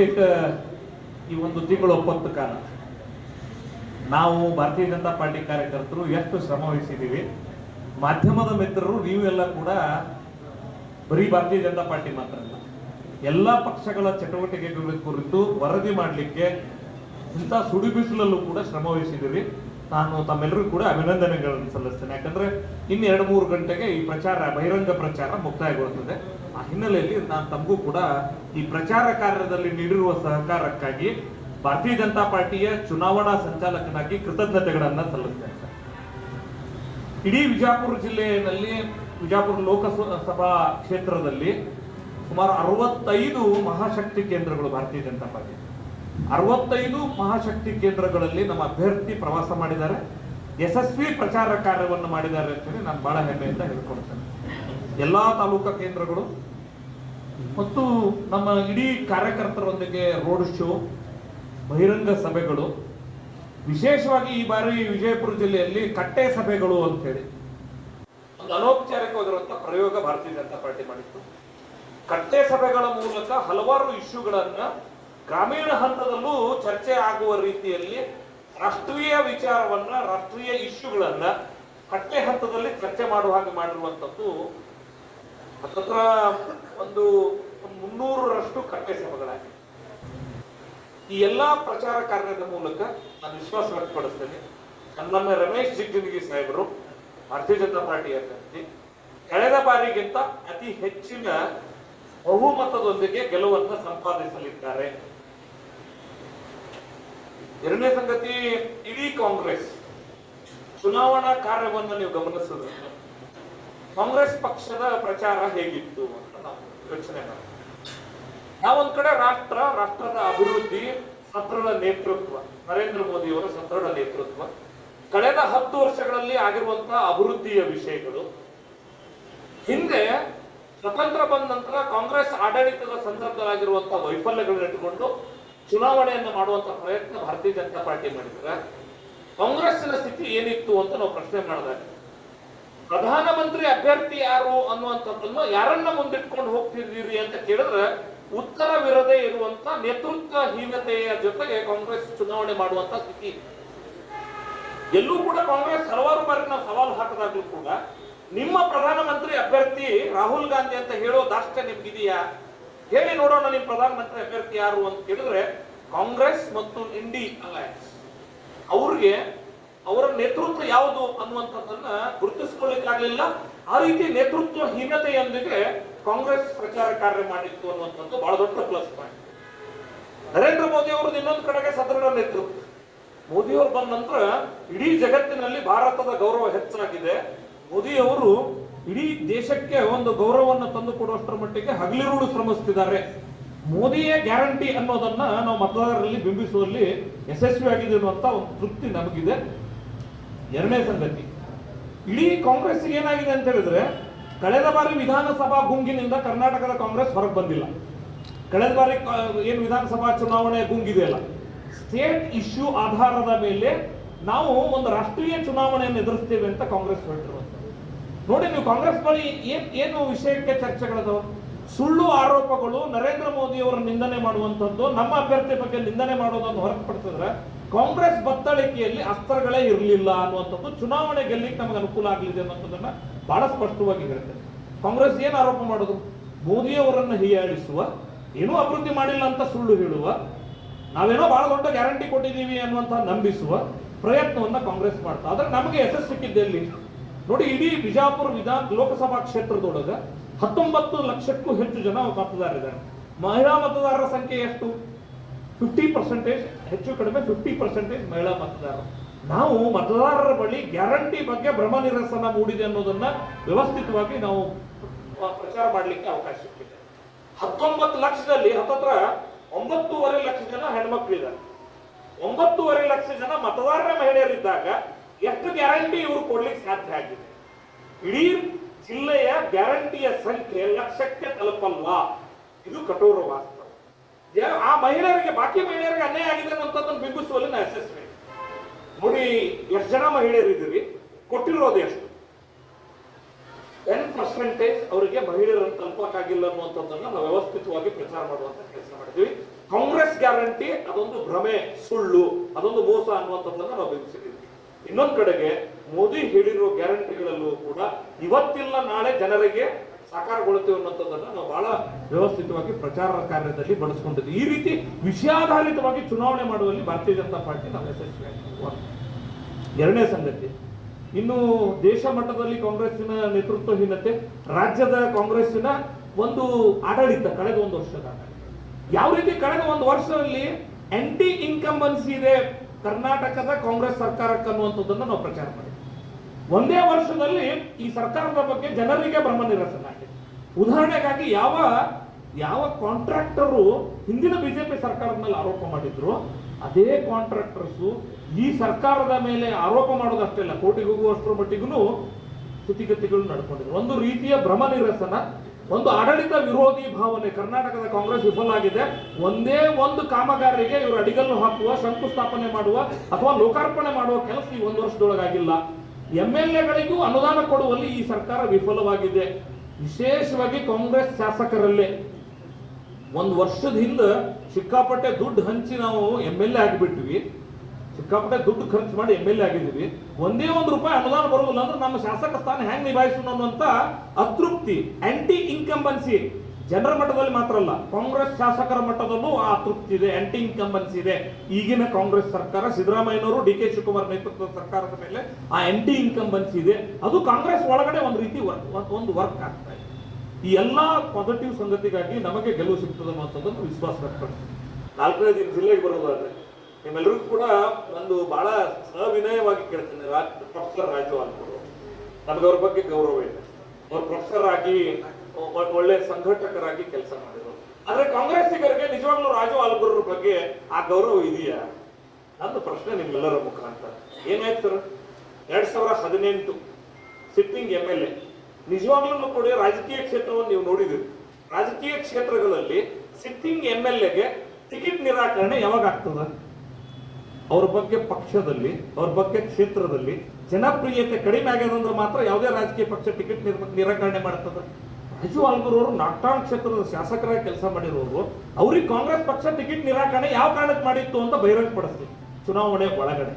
ಬಹುತೇಕ ಈ ಒಂದು ತಿಂಗಳು ಒಪ್ಪತ್ತು ಕಾಲ. ನಾವು ಭಾರತೀಯ ಜನತಾ ಪಾರ್ಟಿ ಕಾರ್ಯಕರ್ತರು ಎಷ್ಟು ಶ್ರಮ ವಹಿಸಿದ್ದೀವಿ. ಮಾಧ್ಯಮದ ಮಿತ್ರರು, ನೀವು ಎಲ್ಲ ಕೂಡ ಬರೀ ಭಾರತೀಯ ಜನತಾ ಪಾರ್ಟಿ ಮಾತ್ರ ಅಲ್ಲ, ಎಲ್ಲ ಪಕ್ಷಗಳ ಚಟುವಟಿಕೆಗಳ ಕುರಿತು ವರದಿ ಮಾಡಲಿಕ್ಕೆ ಇಂಥ ಸುಡುಬಿಸಿಲಲ್ಲೂ ಕೂಡ ಶ್ರಮ ವಹಿಸಿದ್ದೀರಿ ನಾನು ತಮ್ಮೆಲ್ಲರಿಗೂ ಕೂಡ ಅಭಿನಂದನೆಗಳನ್ನು ಸಲ್ಲಿಸ್ತೇನೆ. ಯಾಕಂದ್ರೆ ಇನ್ನು ಎರಡು ಮೂರು ಗಂಟೆಗೆ ಈ ಪ್ರಚಾರ, ಬಹಿರಂಗ ಪ್ರಚಾರ ಮುಕ್ತಾಯಗೊಳ್ಳುತ್ತದೆ. ಆ ಹಿನ್ನೆಲೆಯಲ್ಲಿ ನಾನು ತಮಗೂ ಕೂಡ ಈ ಪ್ರಚಾರ ಕಾರ್ಯದಲ್ಲಿ ನೀಡಿರುವ ಸಹಕಾರಕ್ಕಾಗಿ ಭಾರತೀಯ ಜನತಾ ಪಾರ್ಟಿಯ ಚುನಾವಣಾ ಸಂಚಾಲಕನಾಗಿ ಕೃತಜ್ಞತೆಗಳನ್ನು ಸಲ್ಲಿಸ್ತೇನೆ. ಇಡೀ ವಿಜಾಪುರ ಜಿಲ್ಲೆಯಲ್ಲಿ, ವಿಜಾಪುರ ಲೋಕಸಭಾ ಕ್ಷೇತ್ರದಲ್ಲಿ ಸುಮಾರು ಅರವತ್ತೈದು ಮಹಾಶಕ್ತಿ ಕೇಂದ್ರಗಳು ಭಾರತೀಯ ಜನತಾ ಪಾರ್ಟಿ. ಅರವತ್ತೈದು ಮಹಾಶಕ್ತಿ ಕೇಂದ್ರಗಳಲ್ಲಿ ನಮ್ಮ ಅಭ್ಯರ್ಥಿ ಪ್ರವಾಸ ಮಾಡಿದ್ದಾರೆ. ಯಶಸ್ವಿ ಪ್ರಚಾರ ಕಾರ್ಯವನ್ನು ಮಾಡಿದ್ದಾರೆ ಅಂತ ಹೇಳಿ ನಾನು ಬಹಳ ಹೆಮ್ಮೆಯಿಂದ ಹೇಳ್ಕೊಡ್ತೇನೆ. ಎಲ್ಲಾ ತಾಲೂಕಾ ಕೇಂದ್ರಗಳು ಮತ್ತು ನಮ್ಮ ಇಡೀ ಕಾರ್ಯಕರ್ತರೊಂದಿಗೆ ರೋಡ್ ಶೋ, ಬಹಿರಂಗ ಸಭೆಗಳು, ವಿಶೇಷವಾಗಿ ಈ ಬಾರಿ ವಿಜಯಪುರ ಜಿಲ್ಲೆಯಲ್ಲಿ ಕಟ್ಟೆ ಸಭೆಗಳು ಅಂತ ಹೇಳಿ. ಒಂದು ಅನೌಪಚಾರಿಕವಾಗಿರುವಂತಹ ಪ್ರಯೋಗ ಭಾರತೀಯ ಜನತಾ ಪಾರ್ಟಿ ಮಾಡಿತ್ತು. ಕಟ್ಟೆ ಸಭೆಗಳ ಮೂಲಕ ಹಲವಾರು ಇಶ್ಯೂಗಳನ್ನ ಗ್ರಾಮೀಣ ಹಂತದಲ್ಲೂ ಚರ್ಚೆ ಆಗುವ ರೀತಿಯಲ್ಲಿ ರಾಷ್ಟ್ರೀಯ ವಿಚಾರವನ್ನ, ರಾಷ್ಟ್ರೀಯ ಇಶ್ಯೂಗಳನ್ನ ಕಟ್ಟೆ ಹಂತದಲ್ಲಿ ಚರ್ಚೆ ಮಾಡುವ ಹಾಗೆ ಮಾಡಿರುವಂತದ್ದು ಹತ್ತತ್ರ ಒಂದು ಒಂದು ಮುನ್ನೂರರಷ್ಟು ಕಟ್ಟೆ ಸಭೆಗಳಾಗಿವೆ. ಈ ಎಲ್ಲಾ ಪ್ರಚಾರ ಕಾರ್ಯದ ಮೂಲಕ ನಾನು ವಿಶ್ವಾಸ ವ್ಯಕ್ತಪಡಿಸ್ತೇನೆ. ನನ್ನ ರಮೇಶ್ ಜಿಗ್ಜಿನಗಿ ಸಾಹೇಬರು, ಭಾರತೀಯ ಜನತಾ ಪಾರ್ಟಿ ಅಭ್ಯರ್ಥಿ, ಕಳೆದ ಬಾರಿಗಿಂತ ಅತಿ ಹೆಚ್ಚಿನ ಬಹುಮತದೊಂದಿಗೆ ಗೆಲುವನ್ನು ಸಂಪಾದಿಸಲಿದ್ದಾರೆ. ಎರಡನೇ ಸಂಗತಿ, ಇಡೀ ಕಾಂಗ್ರೆಸ್ ಚುನಾವಣಾ ಕಾರ್ಯವನ್ನು ನೀವು ಗಮನಿಸಿದ್ರೆ ಕಾಂಗ್ರೆಸ್ ಪಕ್ಷದ ಪ್ರಚಾರ ಹೇಗಿತ್ತು ಅಂತ ನಾವು ಯೋಚನೆ ಮಾಡಿ ನಾವೊಂದ್ ಕಡೆ ರಾಷ್ಟ್ರ, ರಾಷ್ಟ್ರದ ಅಭಿವೃದ್ಧಿ ಸದೃಢ ನೇತೃತ್ವ, ನರೇಂದ್ರ ಮೋದಿಯವರ ಸದೃಢ ನೇತೃತ್ವ. ಕಳೆದ ಹತ್ತು ವರ್ಷಗಳಲ್ಲಿ ಆಗಿರುವಂತಹ ಅಭಿವೃದ್ಧಿಯ ವಿಷಯಗಳು. ಹಿಂದೆ ಸ್ವತಂತ್ರ ಬಂದ ನಂತರ ಕಾಂಗ್ರೆಸ್ ಆಡಳಿತದ ಸಂದರ್ಭದಲ್ಲಾಗಿರುವಂತಹ ವೈಫಲ್ಯಗಳನ್ನ ಇಟ್ಟುಕೊಂಡು ಚುನಾವಣೆಯನ್ನು ಮಾಡುವಂತ ಪ್ರಯತ್ನ ಭಾರತೀಯ ಜನತಾ ಪಾರ್ಟಿ ಮಾಡಿದ್ರೆ ಕಾಂಗ್ರೆಸ್ನ ಸ್ಥಿತಿ ಏನಿತ್ತು ಅಂತ ನಾವು ಪ್ರಶ್ನೆ ಮಾಡಿದಾಗ ಪ್ರಧಾನಮಂತ್ರಿ ಅಭ್ಯರ್ಥಿ ಯಾರು ಅನ್ನುವಂಥದ್ದನ್ನು ಯಾರನ್ನ ಮುಂದಿಟ್ಕೊಂಡು ಹೋಗ್ತಿದ್ದೀರಿ ಅಂತ ಕೇಳಿದ್ರೆ ಉತ್ತರವಿರದೇ ಇರುವಂತ ನೇತೃತ್ವಹೀನತೆಯ ಜೊತೆಗೆ ಕಾಂಗ್ರೆಸ್ ಚುನಾವಣೆ ಮಾಡುವಂತ ಸ್ಥಿತಿ. ಎಲ್ಲೂ ಕೂಡ ಕಾಂಗ್ರೆಸ್ ಹಲವಾರು ಬಾರಿ ನಾವು ಸವಾಲು ಹಾಕದಾಗ್ಲೂ ಕೂಡ ನಿಮ್ಮ ಪ್ರಧಾನಮಂತ್ರಿ ಅಭ್ಯರ್ಥಿ ರಾಹುಲ್ ಗಾಂಧಿ ಅಂತ ಹೇಳೋ ದಾಷ್ಟ ನಿಮ್ಗಿದೆಯಾ ಹೇಳಿ ನೋಡೋಣ ನಿಮ್ಮ ಪ್ರಧಾನಮಂತ್ರಿ ಅಭ್ಯರ್ಥಿ ಯಾರು ಅಂತ ಕೇಳಿದ್ರೆ ಕಾಂಗ್ರೆಸ್ ಮತ್ತು ಇಂಡಿ ಅಲಯನ್ಸ್ ಅವ್ರಿಗೆ ಅವರ ನೇತೃತ್ವ ಯಾವುದು ಅನ್ನುವಂಥದ್ದನ್ನ ಗುರುತಿಸಿಕೊಳ್ಳಿಕ್ಕಾಗಲಿಲ್ಲ. ಆ ರೀತಿ ನೇತೃತ್ವ ಹೀನತೆಯೊಂದಿಗೆ ಕಾಂಗ್ರೆಸ್ ಪ್ರಚಾರ ಕಾರ್ಯ ಮಾಡಿತ್ತು ಅನ್ನುವಂಥದ್ದು ಬಹಳ ದೊಡ್ಡ ಪ್ಲಸ್ ಪಾಯಿಂಟ್ ನರೇಂದ್ರ ಮೋದಿ ಅವರದ್ದು ಇನ್ನೊಂದು ಕಡೆಗೆ ಸದೃಢ ನೇತೃತ್ವ. ಮೋದಿ ಅವರು ಬಂದ ನಂತರ ಇಡೀ ಜಗತ್ತಿನಲ್ಲಿ ಭಾರತದ ಗೌರವ ಹೆಚ್ಚಾಗಿದೆ. ಮೋದಿ ಅವರು ಇಡೀ ದೇಶಕ್ಕೆ ಒಂದು ಗೌರವವನ್ನು ತಂದು ಕೊಡುವಷ್ಟರ ಮಟ್ಟಿಗೆ ಹಗಲಿರುಳು ಶ್ರಮಿಸ್ತಿದ್ದಾರೆ. ಮೋದಿಯೇ ಗ್ಯಾರಂಟಿ ಅನ್ನೋದನ್ನ ನಾವು ಮತದಾರರಲ್ಲಿ ಬಿಂಬಿಸುವಲ್ಲಿ ಯಶಸ್ವಿಯಾಗಿದೆ ಅನ್ನುವಂತ ಒಂದು ತೃಪ್ತಿ ನಮಗಿದೆ. ಎರಡನೇ ಸಂಗತಿ, ಇಡೀ ಕಾಂಗ್ರೆಸ್ ಏನಾಗಿದೆ ಅಂತ ಹೇಳಿದ್ರೆ, ಕಳೆದ ಬಾರಿ ವಿಧಾನಸಭಾ ಗುಂಗಿನಿಂದ ಕರ್ನಾಟಕದ ಕಾಂಗ್ರೆಸ್ ಹೊರಗೆ ಬಂದಿಲ್ಲ. ಕಳೆದ ಬಾರಿ ಏನು ವಿಧಾನಸಭಾ ಚುನಾವಣೆ ಗುಂಗಿದೆಯಲ್ಲ ಸ್ಟೇಟ್ ಇಶ್ಯೂ ಆಧಾರದ ಮೇಲೆ ನಾವು ಒಂದು ರಾಷ್ಟ್ರೀಯ ಚುನಾವಣೆಯನ್ನು ಎದುರಿಸ್ತೇವೆ ಅಂತ ಕಾಂಗ್ರೆಸ್ ಹೊರಟಿರುವಂತ ನೋಡಿ, ನೀವು ಕಾಂಗ್ರೆಸ್ ಬಳಿ ಏನ್, ಏನು ವಿಷಯಕ್ಕೆ ಚರ್ಚೆಗಳದು? ಸುಳ್ಳು ಆರೋಪಗಳು ನರೇಂದ್ರ ಮೋದಿ ಅವರ ನಿಂದನೆ ಮಾಡುವಂತದ್ದು ನಮ್ಮ ಅಭ್ಯರ್ಥಿ ಬಗ್ಗೆ ನಿಂದನೆ ಮಾಡೋದನ್ನು ಹೊರತುಪಡಿಸಿದ್ರೆ ಕಾಂಗ್ರೆಸ್ ಬತ್ತಳಿಕೆಯಲ್ಲಿ ಅಸ್ತ್ರಗಳೇ ಇರಲಿಲ್ಲ ಅನ್ನುವಂಥದ್ದು ಚುನಾವಣೆ ಗೆಲ್ಲಿಕ್ಕೆ ನಮಗೆ ಅನುಕೂಲ ಆಗಲಿದೆ ಅನ್ನೋದನ್ನ ಬಹಳ ಸ್ಪಷ್ಟವಾಗಿ ಹೇಳುತ್ತೆ. ಕಾಂಗ್ರೆಸ್ ಏನು ಆರೋಪ ಮಾಡೋದು? ಮೋದಿ ಅವರನ್ನು ಹೀಯಾಳಿಸುವ, ಏನೂ ಅಭಿವೃದ್ಧಿ ಮಾಡಿಲ್ಲ ಅಂತ ಸುಳ್ಳು ಹೇಳುವ, ನಾವೇನೋ ಬಹಳ ದೊಡ್ಡ ಗ್ಯಾರಂಟಿ ಕೊಟ್ಟಿದ್ದೀವಿ ಅನ್ನುವಂತ ನಂಬಿಸುವ ಪ್ರಯತ್ನವನ್ನ ಕಾಂಗ್ರೆಸ್ ಮಾಡ್ತಾ ಆದ್ರೆ ನಮಗೆ ಯಶಸ್ಸು ಸಿಕ್ಕಿದ್ದೆಲ್ಲಿ ನೋಡಿ, ಇಡೀ ಬಿಜಾಪುರ ವಿಧಾನ ಲೋಕಸಭಾ ಕ್ಷೇತ್ರದೊಳಗೆ ಹತ್ತೊಂಬತ್ತು ಲಕ್ಷಕ್ಕೂ ಹೆಚ್ಚು ಜನ ಮತದಾರರಿದ್ದಾರೆ. ಮಹಿಳಾ ಮತದಾರರ ಸಂಖ್ಯೆ ಎಷ್ಟು? ಫಿಫ್ಟಿ ಪರ್ಸೆಂಟೇಜ್, ಹೆಚ್ಚು ಕಡಿಮೆ ಫಿಫ್ಟಿ ಪರ್ಸೆಂಟೇಜ್ ಮಹಿಳಾ ಮತದಾರರು. ನಾವು ಮತದಾರರ ಬಳಿ ಗ್ಯಾರಂಟಿ ಬಗ್ಗೆ ಭ್ರಮ ನಿರಸನ ಮೂಡಿದೆ ಅನ್ನೋದನ್ನ ವ್ಯವಸ್ಥಿತವಾಗಿ ನಾವು ಪ್ರಚಾರ ಮಾಡಲಿಕ್ಕೆ ಅವಕಾಶ ಸಿಕ್ಕಿದೆ. ಹತ್ತೊಂಬತ್ತು ಲಕ್ಷದಲ್ಲಿ, ಹತ್ತತ್ರ ಒಂಬತ್ತೂವರೆ ಲಕ್ಷ ಜನ ಹೆಣ್ಮಕ್ಳಿದ್ದಾರೆ. ಒಂಬತ್ತೂವರೆ ಲಕ್ಷ ಜನ ಮತದಾರರ ಮಹಿಳೆಯರಿದ್ದಾಗ ಎಷ್ಟು ಗ್ಯಾರಂಟಿ ಇವರು ಕೊಡ್ಲಿಕ್ಕೆ ಸಾಧ್ಯ ಆಗಿದೆ? ಇಡೀ ಜಿಲ್ಲೆಯ ಗ್ಯಾರಂಟಿಯ ಸಂಖ್ಯೆ ಲಕ್ಷಕ್ಕೆ ತಲುಪಲ್ಲ ಇದು ಕಠೋರ ವಾಸ್ತವ. ಆ ಮಹಿಳೆಯರಿಗೆ, ಬಾಕಿ ಮಹಿಳೆಯರಿಗೆ ಅನ್ಯಾಯ ಆಗಿದೆ ಅನ್ನೋಂಥದ್ದನ್ನು ಬಿಂಬಿಸುವಲ್ಲಿ ನಾ ಯಶಸ್ವಿ. ನೋಡಿ, ಎಷ್ಟು ಜನ ಮಹಿಳೆಯರಿದ್ದೀರಿ ಕೊಟ್ಟಿರೋದು ಎಷ್ಟು? ಟೆನ್ ಪರ್ಸೆಂಟೇಜ್ ಅವರಿಗೆ ಮಹಿಳೆಯರನ್ನು ತಲುಪಕ್ಕಾಗಿಲ್ಲ ಅನ್ನುವಂಥದ್ದನ್ನ ನಾವು ವ್ಯವಸ್ಥಿತವಾಗಿ ಪ್ರಚಾರ ಮಾಡುವಂತ ಕೆಲಸ ಮಾಡಿದ್ವಿ ಕಾಂಗ್ರೆಸ್ ಗ್ಯಾರಂಟಿ, ಅದೊಂದು ಭ್ರಮೆ, ಸುಳ್ಳು, ಅದೊಂದು ಮೋಸ ಅನ್ನುವಂಥದ್ದನ್ನ ನಾವು ಬಿಂಬಿಸಿದ್ದೀವಿ. ಇನ್ನೊಂದ್ ಕಡೆಗೆ ಮೋದಿ ಹೇಳಿರೋ ಗ್ಯಾರಂಟಿಗಳಲ್ಲೂ ಕೂಡ ಇವತ್ತಿಲ್ಲ, ನಾಳೆ ಜನರಿಗೆ ಸಾಕಾರಗೊಳ್ಳುತ್ತೇವೆ ಅನ್ನೋಂಥದ್ದನ್ನ ನಾವು ಬಹಳ ವ್ಯವಸ್ಥಿತವಾಗಿ ಪ್ರಚಾರ ಕಾರ್ಯದಲ್ಲಿ ಬಳಸ್ಕೊಂಡಿದ್ವಿ. ಈ ರೀತಿ ವಿಷಯಾಧಾರಿತವಾಗಿ ಚುನಾವಣೆ ಮಾಡುವಲ್ಲಿ ಭಾರತೀಯ ಜನತಾ ಪಾರ್ಟಿ ನಾವು ಯಶಸ್ವಿಯಾಗಿದ್ದೀವಿ. ಎರಡನೇ ಸಂಗತಿ, ಇನ್ನು ದೇಶ ಮಟ್ಟದಲ್ಲಿ ಕಾಂಗ್ರೆಸ್ಸಿನ ನೇತೃತ್ವಹೀನತೆ, ರಾಜ್ಯದ ಕಾಂಗ್ರೆಸ್ಸಿನ ಒಂದು ಆಡಳಿತ ಕಳೆದ ಒಂದು ವರ್ಷದ ಯಾವ ರೀತಿ ಕಳೆದ ಒಂದು ವರ್ಷದಲ್ಲಿ ಆಂಟಿ ಇನ್ಕಂಬನ್ಸಿ ಇದೆ ಕರ್ನಾಟಕದ ಕಾಂಗ್ರೆಸ್ ಸರ್ಕಾರಕ್ಕೆ ಅನ್ನುವಂಥದ್ದನ್ನು ನಾವು ಪ್ರಚಾರ ಮಾಡಿದ್ವಿ. ಒಂದೇ ವರ್ಷದಲ್ಲಿ ಈ ಸರ್ಕಾರದ ಬಗ್ಗೆ ಜನರಿಗೆ ಭ್ರಮ ನಿರಸನ ಆಗಿದೆ. ಉದಾಹರಣೆಗಾಗಿ ಯಾವ ಯಾವ ಕಾಂಟ್ರಾಕ್ಟರು ಹಿಂದಿನ ಬಿಜೆಪಿ ಸರ್ಕಾರದ ಮೇಲೆ ಆರೋಪ ಮಾಡಿದ್ರು, ಅದೇ ಕಾಂಟ್ರಾಕ್ಟರ್ಸು ಈ ಸರ್ಕಾರದ ಮೇಲೆ ಆರೋಪ ಮಾಡೋದಷ್ಟೇ ಇಲ್ಲ ಕೋಟಿಗೆ ಹೋಗುವಷ್ಟರ ಮಟ್ಟಿಗೂ ಸ್ಥಿತಿಗತಿಗಳು ನಡ್ಕೊಂಡಿದ್ರು. ಒಂದು ರೀತಿಯ ಭ್ರಮ ನಿರಸನ ಒಂದು ಆಡಳಿತ ವಿರೋಧಿ ಭಾವನೆ ಕರ್ನಾಟಕದ ಕಾಂಗ್ರೆಸ್ ವಿಫಲ ಆಗಿದೆ ಒಂದೇ ಒಂದು ಕಾಮಗಾರಿಗೆ ಇವರು ಅಡಿಗಲ್ಲು ಹಾಕುವ, ಶಂಕುಸ್ಥಾಪನೆ ಮಾಡುವ ಅಥವಾ ಲೋಕಾರ್ಪಣೆ ಮಾಡುವ ಕೆಲಸ ಈ ಒಂದು ವರ್ಷದೊಳಗಾಗಿಲ್ಲ. ಎಂ ಎಲ್ ಎಗಳಿಗೂ ಅನುದಾನ ಕೊಡುವಲ್ಲಿ ಈ ಸರ್ಕಾರ ವಿಫಲವಾಗಿದೆ. ವಿಶೇಷವಾಗಿ ಕಾಂಗ್ರೆಸ್ ಶಾಸಕರಲ್ಲೇ. ಒಂದು ವರ್ಷದ ಹಿಂದೆ ಸಿಕ್ಕಾಪಟ್ಟೆ ದುಡ್ಡು ಹಂಚಿ ನಾವು ಎಂ ಎಲ್ ಎ ಆಗಿಬಿಟ್ವಿ. ಸಿಕ್ಕಾಪಟ್ಟೆ ದುಡ್ಡು ಖರ್ಚು ಮಾಡಿ ಎಂ ಎಲ್ ಎ ಆಗಿದ್ದೀವಿ. ಒಂದೇ ಒಂದು ರೂಪಾಯಿ ಅನುದಾನ ಬರೋದಿಲ್ಲ ಅಂದ್ರೆ ನಮ್ಮ ಶಾಸಕ ಸ್ಥಾನ ಹೆಂಗ್ ನಿಭಾಯಿಸೋಣ ಅನ್ನುವಂತ ಅತೃಪ್ತಿ ಆಂಟಿ ಇನ್ಕಂಬನ್ಸಿ ಜನರ ಮಟ್ಟದಲ್ಲಿ ಮಾತ್ರ ಅಲ್ಲ, ಕಾಂಗ್ರೆಸ್ ಶಾಸಕರ ಮಟ್ಟದಲ್ಲೂ ಆ ತೃಪ್ತಿ ಇದೆ ಆಂಟಿ ಇನ್ಕಂಬನ್ಸಿ ಇದೆ. ಈಗಿನ ಕಾಂಗ್ರೆಸ್ ಸರ್ಕಾರ, ಸಿದ್ದರಾಮಯ್ಯನವರು, ಡಿ ಕೆ ಶಿವಕುಮಾರ್ ನೇತೃತ್ವದ ಸರ್ಕಾರದ ಮೇಲೆ ಆ ಆಂಟಿ ಇನ್ಕಂಬನ್ಸಿ ಇದೆ. ಅದು ಕಾಂಗ್ರೆಸ್ ಒಳಗಡೆ ಒಂದು ರೀತಿ ಒಂದು ವರ್ಕ್ ಆಗ್ತಾ ಇದೆ. ಈ ಎಲ್ಲ ಪಾಸಿಟಿವ್ ಸಂಗತಿಗಾಗಿ ನಮಗೆ ಗೆಲುವು ಸಿಗ್ತದೆ ಅನ್ನುವಂಥದ್ದನ್ನು ವಿಶ್ವಾಸ ವ್ಯಕ್ತಪಡಿಸ್ತೀವಿ ನಾಲ್ಕನೇ ದಿನ ಜಿಲ್ಲೆಗೆ ಬರೋದಾದ್ರೆ. ನಿಮ್ಮೆಲ್ಲರಿಗೂ ಕೂಡ ಒಂದು ಬಹಳ ಸವಿನಯವಾಗಿ ಕೇಳ್ತೇನೆ ಪ್ರೊಫೆಸರ್ ರಾಜು ಅನ್ಬೋದು ನಮ್ಗೆ ಅವ್ರ ಬಗ್ಗೆ ಗೌರವ ಇದೆ. ಅವ್ರು ಪ್ರೊಫೆಸರ್ ಆಗಿ ಒಳ್ಳೆ ಸಂಘಟಕರಾಗಿ ಕೆಲಸ ಮಾಡಿದ್ರು ಆದ್ರೆ ಕಾಂಗ್ರೆಸ್ಸಿಗರಿಗೆ ನಿಜವಾಗ್ಲೂ ರಾಜು ಆಲ್ಬರ್ ಬಗ್ಗೆ ಆ ಗೌರವ ಇದೆಯಾ? ನಂದು ಪ್ರಶ್ನೆ ನಿಮ್ಮೆಲ್ಲರ ಮುಖಾಂತರ. ಏನಾಯ್ತು ಸರ್? ಎರಡ್ ಸಾವಿರ ಹದಿನೆಂಟು ಸಿಟ್ಟಿಂಗ್ ಎಂ ಎಲ್ ಎ. ನಿಜವಾಗ್ಲೂ ಕೂಡ ರಾಜಕೀಯ ಕ್ಷೇತ್ರವನ್ನು ನೀವು ನೋಡಿದಿರಿ ರಾಜಕೀಯ ಕ್ಷೇತ್ರಗಳಲ್ಲಿ ಸಿಟ್ಟಿಂಗ್ ಎಂ ಎಲ್ ಎಗೆ ಟಿಕೆಟ್ ನಿರಾಕರಣೆ ಯಾವಾಗ ಆಗ್ತದ? ಅವ್ರ ಬಗ್ಗೆ ಪಕ್ಷದಲ್ಲಿ, ಅವ್ರ ಬಗ್ಗೆ ಕ್ಷೇತ್ರದಲ್ಲಿ ಜನಪ್ರಿಯತೆ ಕಡಿಮೆ ಆಗ್ಯದಂದ್ರೆ ಮಾತ್ರ ಯಾವುದೇ ರಾಜಕೀಯ ಪಕ್ಷ ಟಿಕೆಟ್ ನಿರಾಕರಣೆ ಮಾಡ್ತದ. ರಾಜು ಅವರು ನಾಗ್ಟಾಣ್ ಕ್ಷೇತ್ರದ ಶಾಸಕರಾಗಿ ಕೆಲಸ ಮಾಡಿರೋರು, ಅವ್ರಿಗೆ ಕಾಂಗ್ರೆಸ್ ಪಕ್ಷ ಟಿಕೆಟ್ ನಿರಾಕರಣೆ ಯಾವ ಕಾರಣಕ್ಕೆ ಮಾಡಿತ್ತು ಅಂತ ಬಹಿರಂಗಪಡಿಸ್ತೀವಿ ಚುನಾವಣೆ ಒಳಗಡೆ.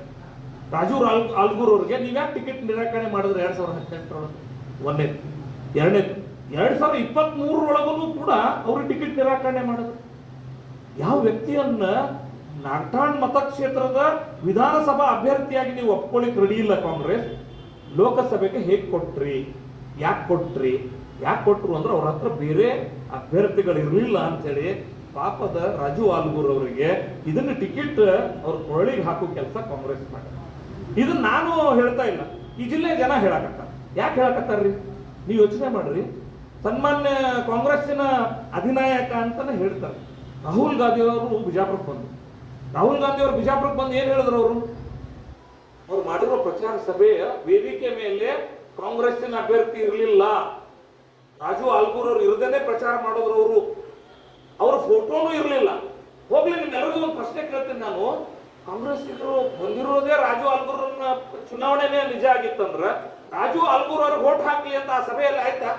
ರಾಜು ಆಲ್ ಆಲ್ಗೂರ್ ಅವ್ರಿಗೆ ನೀವ್ಯಾಕೆ ಟಿಕೆಟ್ ನಿರಾಕರಣೆ ಮಾಡಿದ್ರೆ ಎರಡ್ ಸಾವಿರದ ಹದಿನೆಂಟರೊಳಗೆ ಒಂದೇದು ಎರಡನೇದು ಎರಡ್ ಸಾವಿರದ ಇಪ್ಪತ್ತ್ ಮೂರರೊಳಗೂ ಕೂಡ ಅವ್ರಿಗೆ ಟಿಕೆಟ್ ನಿರಾಕರಣೆ ಮಾಡಿದ್ರು. ಯಾವ ವ್ಯಕ್ತಿಯನ್ನ ನಾಗ್ಟಾಣ್ ಮತಕ್ಷೇತ್ರದ ವಿಧಾನಸಭಾ ಅಭ್ಯರ್ಥಿಯಾಗಿ ನೀವು ಒಪ್ಕೊಳ್ಳಿಕ್ ರೆಡಿ ಇಲ್ಲ ಕಾಂಗ್ರೆಸ್, ಲೋಕಸಭೆಗೆ ಹೇಗೆ ಕೊಟ್ರಿ, ಯಾಕೆ ಕೊಟ್ರಿ, ಯಾಕೆ ಕೊಟ್ರು ಅಂದ್ರೆ ಅವ್ರ ಹತ್ರ ಬೇರೆ ಅಭ್ಯರ್ಥಿಗಳು ಇರಲಿಲ್ಲ ಅಂತೇಳಿ ಪಾಪದ ರಾಜು ಆಲ್ಗೂರ್ ಅವರಿಗೆ ಇದನ್ನ ಟಿಕೆಟ್ ಅವ್ರ ಕೊರಳಿಗೆ ಹಾಕೋ ಕೆಲಸ ಕಾಂಗ್ರೆಸ್ ಮಾಡ. ಇದನ್ನ ನಾನು ಹೇಳ್ತಾ ಇಲ್ಲ. ಈ ಜಿಲ್ಲೆ ಜನ ಹೇಳಕತ್ತಾರ. ಯಾಕೆ ಹೇಳಕತ್ತಾರ್ರಿ? ನೀವು ಯೋಚನೆ ಮಾಡ್ರಿ. ಸನ್ಮಾನ್ಯ ಕಾಂಗ್ರೆಸ್ಸಿನ ಅಧಿನಾಯಕ ಅಂತಾನೆ ಹೇಳ್ತಾರೆ. ರಾಹುಲ್ ಗಾಂಧಿ ಅವರು ಬಿಜಾಪುರಕ್ಕೆ ಬಂದ್ರು. ರಾಹುಲ್ ಗಾಂಧಿ ಅವರು ಬಿಜಾಪುರಕ್ಕೆ ಬಂದು ಏನು ಹೇಳಿದ್ರು ಅವರು? ಅವ್ರು ಮಾಡಿರೋ ಪ್ರಚಾರ ಸಭೆಯ ವೇದಿಕೆ ಮೇಲೆ ಕಾಂಗ್ರೆಸ್ಸಿನ ಅಭ್ಯರ್ಥಿ ಇರಲಿಲ್ಲ. ರಾಜು ಆಲ್ಗೂರ್ ಅವರು ಇರದೇನೆ ಪ್ರಚಾರ ಮಾಡಿದ್ರು ಅವರು. ಅವ್ರ ಫೋಟೋನು ಇರಲಿಲ್ಲ. ಹೋಗ್ಲಿ ನಿಮ್ಮೆಲ್ಲರಿಗೂ ಒಂದು ಪ್ರಶ್ನೆ ಕೇಳ್ತೀನಿ ನಾನು. ಕಾಂಗ್ರೆಸ್ ಇದ್ರು ಬಂದಿರೋದೇ ರಾಜು ಆಲ್ಗೂರ್ನ ಚುನಾವಣೆನೇ ನಿಜ ಆಗಿತ್ತಂದ್ರ ರಾಜು ಆಲ್ಗೂರ್ ಅವ್ರಿಗೆ ವೋಟ್ ಹಾಕ್ಲಿ ಅಂತ ಆ ಸಭೆಯಲ್ಲಿ ಆಯ್ತಾ?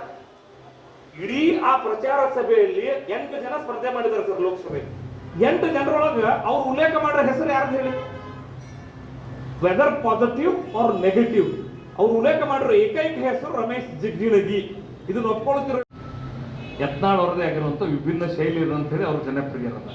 ಇಡೀ ಆ ಪ್ರಚಾರ ಸಭೆಯಲ್ಲಿ ಎಂಟು ಜನ ಸ್ಪರ್ಧೆ ಮಾಡಿದ್ದಾರೆ ಸರ್ ಲೋಕಸಭೆ ಎಂಟು ಜನರೊಳಗೆ ಅವ್ರು ಉಲ್ಲೇಖ ಮಾಡಿರೋ ಹೆಸರು ಯಾರು ಹೇಳಿ? ವೆದರ್ ಪಾಸಿಟಿವ್ ಆರ್ ನೆಗೆಟಿವ್ ಅವ್ರು ಉಲ್ಲೇಖ ಮಾಡಿರೋ ಏಕೈಕ ಹೆಸರು ರಮೇಶ್ ಜಿಗ್ಜಿಣಗಿ ಇದನ್ನ ಒಪ್ಕೊಳ್ತಿರೋ ಯತ್ನಾಳ್ ಅವ್ರದೇ ಆಗಿರುವಂಥ ವಿಭಿನ್ನ ಶೈಲಿ ಅಂತ ಹೇಳಿ ಅವ್ರ ಜನಪ್ರಿಯರಲ್ಲ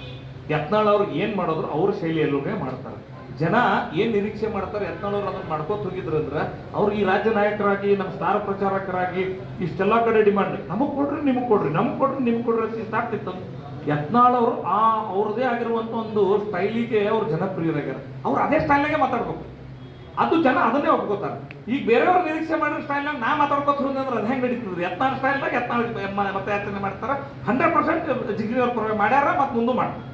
ಯತ್ನಾಳ್ ಅವ್ರು ಏನು ಮಾಡೋದ್ರು ಅವ್ರ ಶೈಲಿಯಲ್ಲೂ ಮಾಡ್ತಾರೆ. ಜನ ಏನು ನಿರೀಕ್ಷೆ ಮಾಡ್ತಾರೆ ಯತ್ನಾಳವ್ರು ಅದನ್ನು ಮಾಡ್ಕೋತ ಹೋಗಿದ್ರು ಅಂದ್ರೆ ಅವ್ರು ಈ ರಾಜ್ಯ ನಾಯಕರಾಗಿ ನಮ್ಮ ಸ್ಟಾರ್ ಪ್ರಚಾರಕರಾಗಿ ಇಷ್ಟೆಲ್ಲ ಕಡೆ ಡಿಮಾಂಡ್ ನಮಗ್ ಕೊಡ್ರಿ, ನಿಮಗೆ ಕೊಡ್ರಿ, ನಮ್ಗೆ ಕೊಡ್ರಿ, ನಿಮ್ಗೆ ಕೊಡ್ರಿ ಅಂತ ಇಷ್ಟ ಆಗ್ತಿತ್ತು. ಯತ್ನಾಳ್ ಅವರು ಆ ಅವ್ರದೇ ಆಗಿರುವಂತ ಒಂದು ಸ್ಟೈಲಿಗೆ ಅವ್ರು ಜನಪ್ರಿಯರಾಗ್ಯಾರ. ಅವ್ರು ಅದೇ ಸ್ಟೈಲ್ನಾಗೆ ಮಾತಾಡ್ಬೇಕು. ಅದು ಜನ ಅದನ್ನೇ ಒಪ್ಕೋತಾರೆ. ಈಗ ಬೇರೆಯವ್ರು ನಿರೀಕ್ಷೆ ಮಾಡಿರೋ ಸ್ಟೈಲ್ನಾಗ ನಾ ಮಾತಾಡ್ಕೋತೀನಿ ಅಂದ್ರೆ ಅದು ಹೆಂಗೆ ನಡೀತದೆ ಯತ್ನಾಳ್ ಸ್ಟೈಲ್ನಾಗ ಯತ್ನಾಳ್ ಮತ್ತೆ ಯಾಚನೆ ಮಾಡ್ತಾರೆ. ಹಂಡ್ರೆಡ್ ಪರ್ಸೆಂಟ್ ಜಿಗ್ರಿ ಅವ್ರ ಪರವಾಗಿ ಮಾಡ್ಯಾರ ಮತ್ತು ಮುಂದೆ ಮಾಡ್ತಾರೆ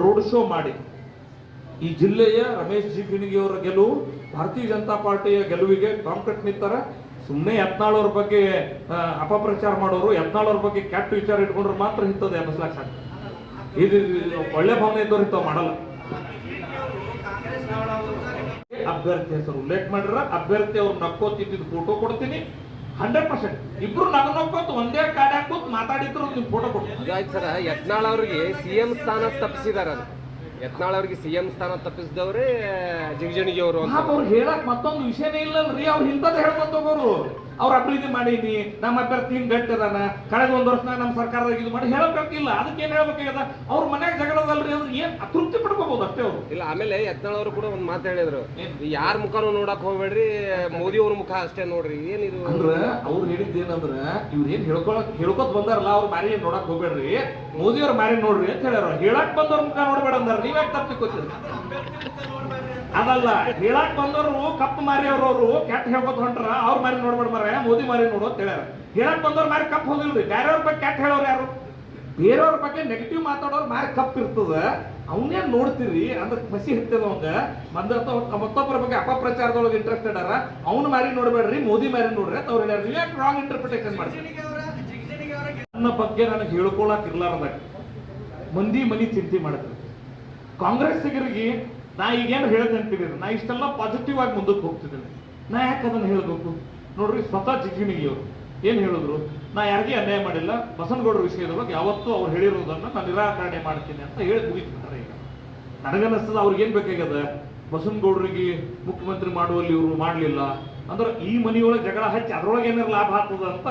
ರೋಡ್ ಶೋ ಮಾಡಿ. ಈ ಜಿಲ್ಲೆಯ ರಮೇಶ್ ಜಿಗಣಿಗೆ ಅವರ ಗೆಲುವು, ಭಾರತೀಯ ಜನತಾ ಪಾರ್ಟಿಯ ಗೆಲುವಿಗೆ ಕಾಂಕ್ರೀಟ್ ನಿಂತಾರ. ಸುಮ್ಮನೆ ಯತ್ನಾಳವ್ರ ಬಗ್ಗೆ ಅಪಪ್ರಚಾರ ಮಾಡೋರು, ಯತ್ನಾಳವ್ರ ಬಗ್ಗೆ ಕೆಟ್ಟ ವಿಚಾರ ಇಟ್ಕೊಂಡ್ರೆ ಮಾತ್ರ ಇಂಥದ್ದು ಅನ್ನಿಸ್ಲಾಕ್ ಸಾಕು ಇದು ಒಳ್ಳೆ ಭಾವನೆ ಇದ್ದವ್ರು ಇಂಥವು ಮಾಡಲ್ಲ. ಅಭ್ಯರ್ಥಿ ಹೆಸರು ಉಲ್ಲೇಖ ಮಾಡಿರ ಅಭ್ಯರ್ಥಿ ಅವ್ರು ನಕ್ಕೋತಿದ್ದ ಫೋಟೋ ಕೊಡ್ತೀನಿ. ಹಂಡ್ರೆಡ್ ಪರ್ಸೆಂಟ್ ಇಬ್ರು ನಗನೋಕೋತ್ ಒಂದೇ ಕಾರ್ಡ್ ಹಾಕೋತ್ ಮಾತಾಡಿದ್ರು ನಿಮ್ ಫೋಟೋ ಕೊಡ್ತೀನಿ. ಯತ್ನಾಳ್ ಅವ್ರಿಗೆ ಸಿಎಂ ಸ್ಥಾನ ತಪ್ಪಿಸಿದಾರ ಯತ್ನಾಳ್ ಅವ್ರಿಗೆ ಸಿಎಂ ಸ್ಥಾನ ತಪ್ಪಿಸಿದವ್ರೆ, ಜಿಗಜಣಿಗೆ ಅವರು ಅಂತ. ಅವ್ರು ಹೇಳಕ್ ಮತ್ತೊಂದು ವಿಷಯನೇ ಇಲ್ಲಲ್ರಿ, ಅವ್ರು ಇಂಥದ್ದು ಹೇಳ್ಕೊಂತ ಹೋಗೋರು. ಅವ್ರ ಅಭಿವೃದ್ಧಿ ಮಾಡೀನಿ ನಮ್ಮ ಅಭ್ಯರ್ಥಿ ಹಿಂಗ್ ಗಟ್ಟಿ ಅದಾನ ಕಳೆದ ಒಂದ್ ವರ್ಷ ನಮ್ಮ ಸರ್ಕಾರದಾಗ ಇದು ಮಾಡಿ ಹೇಳಬೇಕಿಲ್ಲ ಅದಕ್ಕೆ ಏನ್ ಹೇಳ್ಬೇಕಾಗ್ಯದ? ಅವ್ರ ಮನ್ಯಾಗ ಜಗಳದಲ್ರಿ ಅಂದ್ರೆ ಏನ್ ಅತೃಪ್ತಿ ಪಡ್ಕೋಬಹುದು ಅಷ್ಟೇ ಅವರು. ಇಲ್ಲ ಆಮೇಲೆ ಯತ್ನಾಳ್ ಅವರು ಕೂಡ ಒಂದ್ ಮಾತು ಹೇಳಿದ್ರು? ಯಾರ ಮುಖನೂ ನೋಡಕ್ ಹೋಗ್ಬೇಡ್ರಿ ಮೋದಿ ಅವ್ರ ಮುಖ ಅಷ್ಟೇ ನೋಡ್ರಿ ಏನಿದು ಅಂದ್ರ ಅವ್ರು ಹೇಳಿದ್ದೇನಂದ್ರ ಇವ್ರು ಏನ್ ಹೇಳ್ಕೊಳಕ್ ಹೇಳ್ಕೊತ್ ಬಂದಾರಲ್ಲ ಅವ್ರ ಮಾರಿ ಏನ್ ನೋಡಕ್ ಹೋಗ್ಬೇಡ್ರಿ. ಮೋದಿ ಅವ್ರ ಮಾರಿ ನೋಡ್ರಿ ಅಂತ ಹೇಳ್ಯಾರ. ಹೇಳಕ್ ಬಂದವ್ರ ಮುಖ ನೋಡ್ಬೇಡ ಅಂದಾರ. ನೀವ್ ಯಾಕೆ ತಿಳ್ಕೊತೀರಿ ಅದಲ್ಲ, ಹೇಳಕ್ ಬಂದವರು ಕಪ್ಪು ಮಾರಿ ಅವ್ರವ್ರು ಕೆಟ್ಟ ಹೇಳ್ಕೊತ ಹೊಂಟ್ರ, ಅವ್ರ ಮಾರಿ ನೋಡ್ಬೇಡ ಮರ ಮೋದಿ ಮಾರಿ ನೋಡು ಅಂತ ಹೇಳ್ಯಾರ. ಹೇಳಕ್ ಬಂದವ್ರ ಮಾರಿ ಕಪ್ ಹೋಗಿಲ್ರಿ ಬೇರೆಯವ್ರ ಬಗ್ಗೆ ಕೆಟ್ಟ ಹೇಳೋರು ಯಾರು? ಬೇರೆಯವ್ರ ಬಗ್ಗೆ ನೆಗೆಟಿವ್ ಮಾತಾಡೋರು ಮಾರಿ ಕಪ್ ಇರ್ತದ. ಅವನೇನ್ ನೋಡ್ತೀರಿ? ಅಂದ್ರೆ ಹಸಿ ಹತ್ತದ ಅವಂಗ. ಮತ್ತೊಬ್ಬರ ಬಗ್ಗೆ ಅಪಪ್ರಚಾರದೊಳಗೆ ಇಂಟ್ರೆಸ್ಟೆಡ್ ಅರ ಅವ್ನ ಮಾರಿ ನೋಡ್ಬೇಡ್ರಿ, ಮೋದಿ ಮಾರಿ ನೋಡ್ರಿ ಅಂತ ಅವ್ರು ಹೇಳ್ಯಾರ. ಯಾಕೆ ರಾಂಗ್ ಇಂಟರ್ಪ್ರಿಟೇಷನ್ ಮಾಡ್ತೀರಿ? ನನ್ನ ಬಗ್ಗೆ ನನಗೆ ಹೇಳ್ಕೊಳಕ್ ಇರ್ಲಾರ್ದಾಗ. ಮಂದಿ ಮನಿ ಚಿಂತೆ ಮಾಡಿದ್ರು ಕಾಂಗ್ರೆಸ್ಸಿಗರಿಗೆ ನಾ ಈಗೇನು ಹೇಳ್ದೆ ಅಂತೀರಿ ನಾ ಇಷ್ಟೆಲ್ಲ ಪಾಸಿಟಿವ್ ಆಗಿ ಮುಂದಕ್ಕೆ ಹೋಗ್ತಿದ್ದೇನೆ. ನಾ ಯಾಕೆ ಅದನ್ನು ಹೇಳಬೇಕು? ನೋಡ್ರಿ, ಸ್ವತಃ ಜಿಗಿಣಿಗಿ ಅವರು ಏನು ಹೇಳಿದ್ರು? ನಾ ಯಾರಿಗೇ ಅನ್ಯಾಯ ಮಾಡಿಲ್ಲ. ಬಸನಗೌಡರ ವಿಷಯದೊಳಗೆ ಯಾವತ್ತೂ ಅವ್ರು ಹೇಳಿರೋದನ್ನು ನಾನು ನಿರಾಕರಣೆ ಮಾಡ್ತೀನಿ ಅಂತ ಹೇಳಿ ಮುಗಿತಾರೆ ಈಗ ನನಗನ್ನಿಸ್ತದೆ ಅವ್ರಿಗೆ ಏನು ಬೇಕಾಗ್ಯದ? ಬಸನಗೌಡರಿಗೆ ಮುಖ್ಯಮಂತ್ರಿ ಮಾಡುವಲ್ಲಿ ಇವರು ಮಾಡಲಿಲ್ಲ. ಅಂದ್ರೆ ಈ ಮನೆಯೊಳಗೆ ಜಗಳ ಹಚ್ಚಿ ಅದರೊಳಗೆ ಏನಾರು ಲಾಭ ಆಗ್ತದ ಅಂತ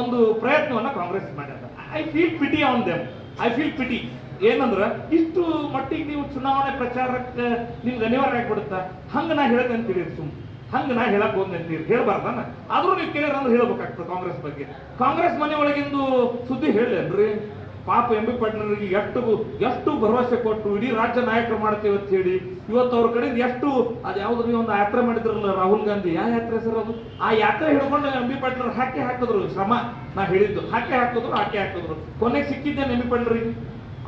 ಒಂದು ಪ್ರಯತ್ನವನ್ನು ಕಾಂಗ್ರೆಸ್ ಮಾಡ್ಯಾರ. I feel pity on them I feel pity ಏನಂದ್ರ, ಇಷ್ಟು ಮಟ್ಟಿಗೆ ನೀವು ಚುನಾವಣೆ ಪ್ರಚಾರಕ್ಕೆ ನಿಮ್ಗೆ ಅನಿವಾರ್ಯ ಆಗ್ಬಿಡುತ್ತಾ? ಹಂಗ ನಾ ಹೇಳ್ದೆ ಅಂತೀರಿ ಸುಮ್. ಹಂಗ ನಾ ಹೇಳಕ್ ಹೋದ್ ಅಂತೀರಿ. ಹೇಳ್ಬಾರ್ದನ ಆದ್ರೂ ನೀವು ಕೇಳಿದ್ರೆ ಅಂದ್ರೆ ಹೇಳ್ಬೇಕಾಗ್ತದೆ ಕಾಂಗ್ರೆಸ್ ಬಗ್ಗೆ. ಕಾಂಗ್ರೆಸ್ ಮನೆ ಒಳಗಿಂದು ಸುದ್ದಿ ಹೇಳೇನ್ರಿ ಪಾಪ ಎಂ ಬಿ ಎಷ್ಟು ಎಷ್ಟು ಭರವಸೆ ಕೊಟ್ಟು ಇಡೀ ರಾಜ್ಯ ನಾಯಕರು ಮಾಡ್ತೇವೆ ಅಂತ ಹೇಳಿ, ಇವತ್ತು ಅವ್ರ ಕಡೆಯಿಂದ ಎಷ್ಟು ಅದು ಯಾವ್ದು ನೀವು ಒಂದು ಯಾತ್ರೆ ಮಾಡಿದ್ರಲ್ಲ ರಾಹುಲ್ ಗಾಂಧಿ ಯಾವ ಯಾತ್ರೆ ಸರ್ ಅದು? ಆ ಯಾತ್ರೆ ಹಿಡ್ಕೊಂಡು ಎಂ ಬಿ ಪಾಟೀಲ್ ಹಾಕಿ ಹಾಕಿದ್ರು. ಶ್ರಮ. ನಾ ಹೇಳಿದ್ದು, ಹಾಕಿ ಹಾಕಿದ್ರು ಹಾಕಿ ಹಾಕಿದ್ರು. ಕೊನೆಗೆ ಸಿಕ್ಕಿದ್ದೇನೆ ಎಂ ಬಿ